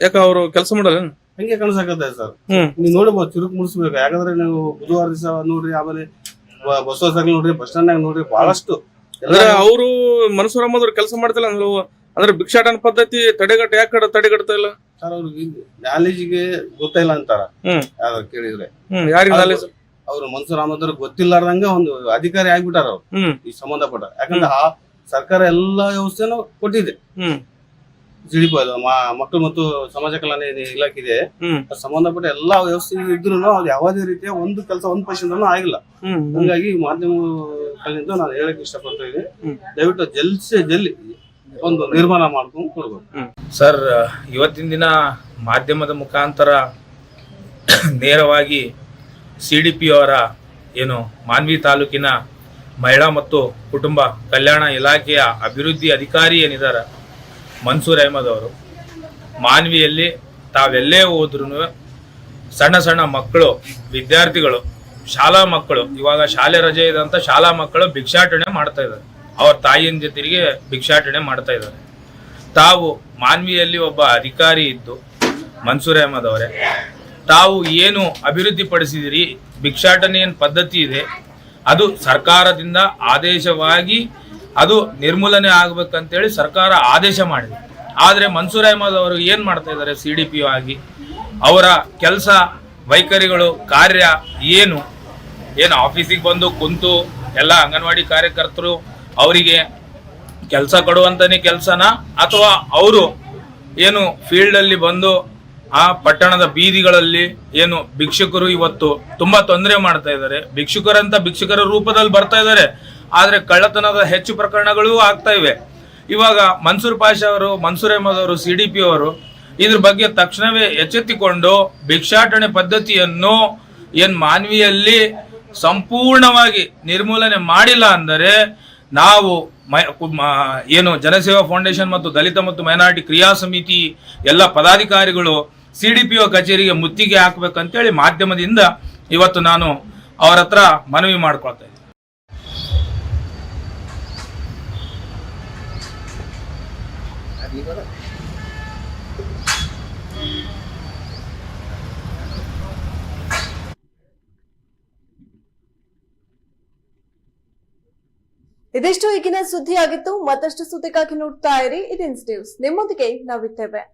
ಯಾಕ ಅವ್ರು ಕೆಲಸ ಮಾಡಲ್ಲ ಹಂಗೆ ಕಾಣಿಸಕತ್ತ ಸರ್ ಹ್ಮ್. ನೀವು ನೋಡ್ಬೋದು ಚುರುಕು ಮುಡಿಸ್ಬೇಕು ಯಾಕಂದ್ರೆ ನೀವು ಬುಧವಾರ ದಿವಸ ನೋಡ್ರಿ ಆಮೇಲೆ ಬ- ಬಸವ ನೋಡ್ರಿ ಬಸ್ ಸ್ಟ್ಯಾಂಡ್ ನೋಡ್ರಿ ಬಹಳಷ್ಟು. ಎಲ್ಲ ಅಂದ್ರೆ ಅವರು ಮನ್ಸೂರ್ ಅಹಮದ್ ಅವ್ರು ಕೆಲಸ ಮಾಡ್ತಿಲ್ಲ ಅಂದ್ರೆ ಅಂದ್ರೆ ಭಿಕ್ಷಾಟನ ಪದ್ಧತಿ ತಡೆಗಟ್ಟ ಯಾಕೆ ತಡೆಗಟ್ತಾ ಇಲ್ಲ? ಸರ್ ಅವ್ರಿಗೆ ನಾಲೇಜಿಗೆ ಗೊತ್ತಿಲ್ಲ ಅಂತಾರ. ಯಾರು ಕೇಳಿದ್ರೆ. ಯಾರಿಗೆ ನಾಲೆಜ್ ಅವ್ರು ಮನ್ಸೂರ್ ಅಹಮದ್ ಗೊತ್ತಿಲ್ಲಾರ್ದಂಗ ಒಂದು ಅಧಿಕಾರಿ ಆಗ್ಬಿಟ್ಟಾರ ಅವ್ರು. ಈ ಸಂಬಂಧಪಟ್ಟ. ಯಾಕಂದ್ರೆ ಆ ಸರ್ಕಾರ ಎಲ್ಲಾ ವ್ಯವಸ್ಥೆನೂ ಕೊಟ್ಟಿದೆ. ಜಿಡಿಪು ಮಕ್ಕಳು ಮತ್ತು ಸಮಾಜ ಕಲ್ಯಾಣ ಇಲಾಖೆ ಇದೆ ಸಂಬಂಧಪಟ್ಟ ಎಲ್ಲಾ ವ್ಯವಸ್ಥೆ ಇದ್ರು ಅದು ಯಾವುದೇ ರೀತಿಯ ಒಂದು ಕೆಲಸ ಒಂದು ಪರ್ಸೆಂಟ್ ಆಗಿಲ್ಲ. ಹಂಗಾಗಿ ಮಾಧ್ಯಮಗಳಿಂದ ನಾನು ಹೇಳಕ್ ಇಷ್ಟಪಡ್ತಾ ಇದ್ದೀನಿ. ದಯವಿಟ್ಟು ಜಲ್ಸೆ ಜಲ್ದಿ ಒಂದು ನಿರ್ಮಾಣ ಮಾಡ್ಕೊಂಡು ಕೊಡ್ಬೇಕು ಸರ್, ಇವತ್ತಿನ ದಿನ ಮಾಧ್ಯಮದ ಮುಖಾಂತರ ನೇರವಾಗಿ ಸಿ ಡಿ ಪಿ ಅವರ ಏನು ಮಾನ್ವಿ ತಾಲೂಕಿನ ಮಹಿಳಾ ಮತ್ತು ಕುಟುಂಬ ಕಲ್ಯಾಣ ಇಲಾಖೆಯ ಅಭಿವೃದ್ಧಿ ಅಧಿಕಾರಿ ಏನಿದ್ದಾರೆ, ಮನ್ಸೂರ್ ಅಹಮದ್ ಅವರು, ಮಾನ್ವಿಯಲ್ಲಿ ತಾವೆಲ್ಲೇ ಹೋದ್ರೂ ಸಣ್ಣ ಸಣ್ಣ ಮಕ್ಕಳು, ವಿದ್ಯಾರ್ಥಿಗಳು, ಶಾಲಾ ಮಕ್ಕಳು, ಇವಾಗ ಶಾಲೆ ರಜೆ ಇದೆ ಅಂತ ಶಾಲಾ ಮಕ್ಕಳು ಭಿಕ್ಷಾಟನೆ ಮಾಡ್ತಾ ಇದ್ದಾರೆ. ಅವ್ರ ತಾಯಿಯ ಜೊತೆಗೆ ಭಿಕ್ಷಾಟನೆ ಮಾಡ್ತಾ ಇದ್ದಾರೆ. ತಾವು ಮಾನ್ವಿಯಲ್ಲಿ ಒಬ್ಬ ಅಧಿಕಾರಿ ಇದ್ದು, ಮನ್ಸೂರ್ ಅಹಮದ್ ಅವರೇ, ತಾವು ಏನು ಅಭಿವೃದ್ಧಿ ಪಡಿಸಿದಿರಿ ಭಿಕ್ಷಾಟನೆ ಏನು ಪದ್ಧತಿ ಇದೆ, ಅದು ಸರ್ಕಾರದಿಂದ ಆದೇಶವಾಗಿ, ಅದು ನಿರ್ಮೂಲನೆ ಆಗ್ಬೇಕಂತೇಳಿ ಸರ್ಕಾರ ಆದೇಶ ಮಾಡಿದೆ. ಆದರೆ ಮನ್ಸೂರ್ ಅಹಮದ್ ಅವರು ಏನು ಮಾಡ್ತಾ ಇದ್ದಾರೆ ಸಿ ಡಿ ಪಿ ಆಗಿ? ಅವರ ಕೆಲಸ, ವೈಖರಿಗಳು, ಕಾರ್ಯ ಏನು? ಏನು ಆಫೀಸಿಗೆ ಬಂದು ಕುಂತು, ಎಲ್ಲ ಅಂಗನವಾಡಿ ಕಾರ್ಯಕರ್ತರು ಅವರಿಗೆ ಕೆಲಸ ಕೊಡುವಂತನೇ ಕೆಲಸನ? ಅಥವಾ ಅವರು ಏನು ಫೀಲ್ಡ್ ಅಲ್ಲಿ ಬಂದು ಆ ಪಟ್ಟಣದ ಬೀದಿಗಳಲ್ಲಿ ಏನು ಭಿಕ್ಷುಕರು ಇವತ್ತು ತುಂಬಾ ತೊಂದರೆ ಮಾಡ್ತಾ ಇದ್ದಾರೆ. ಭಿಕ್ಷುಕರಂತ ಭಿಕ್ಷುಕರ ರೂಪದಲ್ಲಿ ಬರ್ತಾ ಇದ್ದಾರೆ. ಆದರೆ ಕಳ್ಳತನದ ಹೆಚ್ಚು ಪ್ರಕರಣಗಳು ಆಗ್ತಾ ಇವೆ. ಇವಾಗ ಮನ್ಸೂರ್ ಪಾಷಾ ಅವರು, ಮನ್ಸೂರ್ ಅಹಮದ್ ಅವರು ಸಿ ಡಿ ಪಿ ಅವರು ಇದ್ರ ಬಗ್ಗೆ ತಕ್ಷಣವೇ ಎಚ್ಚೆತ್ತಿಕೊಂಡು ಭಿಕ್ಷಾಟನೆ ಪದ್ಧತಿಯನ್ನು ಏನ್ ಮಾನವಿಯಲ್ಲಿ ಸಂಪೂರ್ಣವಾಗಿ ನಿರ್ಮೂಲನೆ ಮಾಡಿಲ್ಲ ಅಂದರೆ ನಾವು ಏನು ಜನಸೇವಾ ಫೌಂಡೇಶನ್ ಮತ್ತು ದಲಿತ ಮತ್ತು ಮೈನಾರಿಟಿ ಕ್ರಿಯಾ ಸಮಿತಿ ಎಲ್ಲ ಪದಾಧಿಕಾರಿಗಳು ಸಿ ಡಿ ಪಿ ಒ ಕಚೇರಿಗೆ ಮುತ್ತಿಗೆ ಹಾಕಬೇಕಂತೇಳಿ ಮಾಧ್ಯಮದಿಂದ ಇವತ್ತು ನಾನು ಅವರ ಹತ್ರ ಮನವಿ ಮಾಡ್ಕೊಳ್ತಾ ಇದ್ದೀನಿ. ಇದಿಷ್ಟು ಈಗಿನ ಸುದ್ದಿ ಆಗಿತ್ತು ಮತ್ತಷ್ಟು ಸುದ್ದಿಗಾಗಿ ನೋಡ್ತಾ ಇರಿ. ಇದಿನ್ಸ್ ನ್ಯೂಸ್. ನಿಮ್ಮೊಂದಿಗೆ ನಾವಿದ್ದೇವೆ.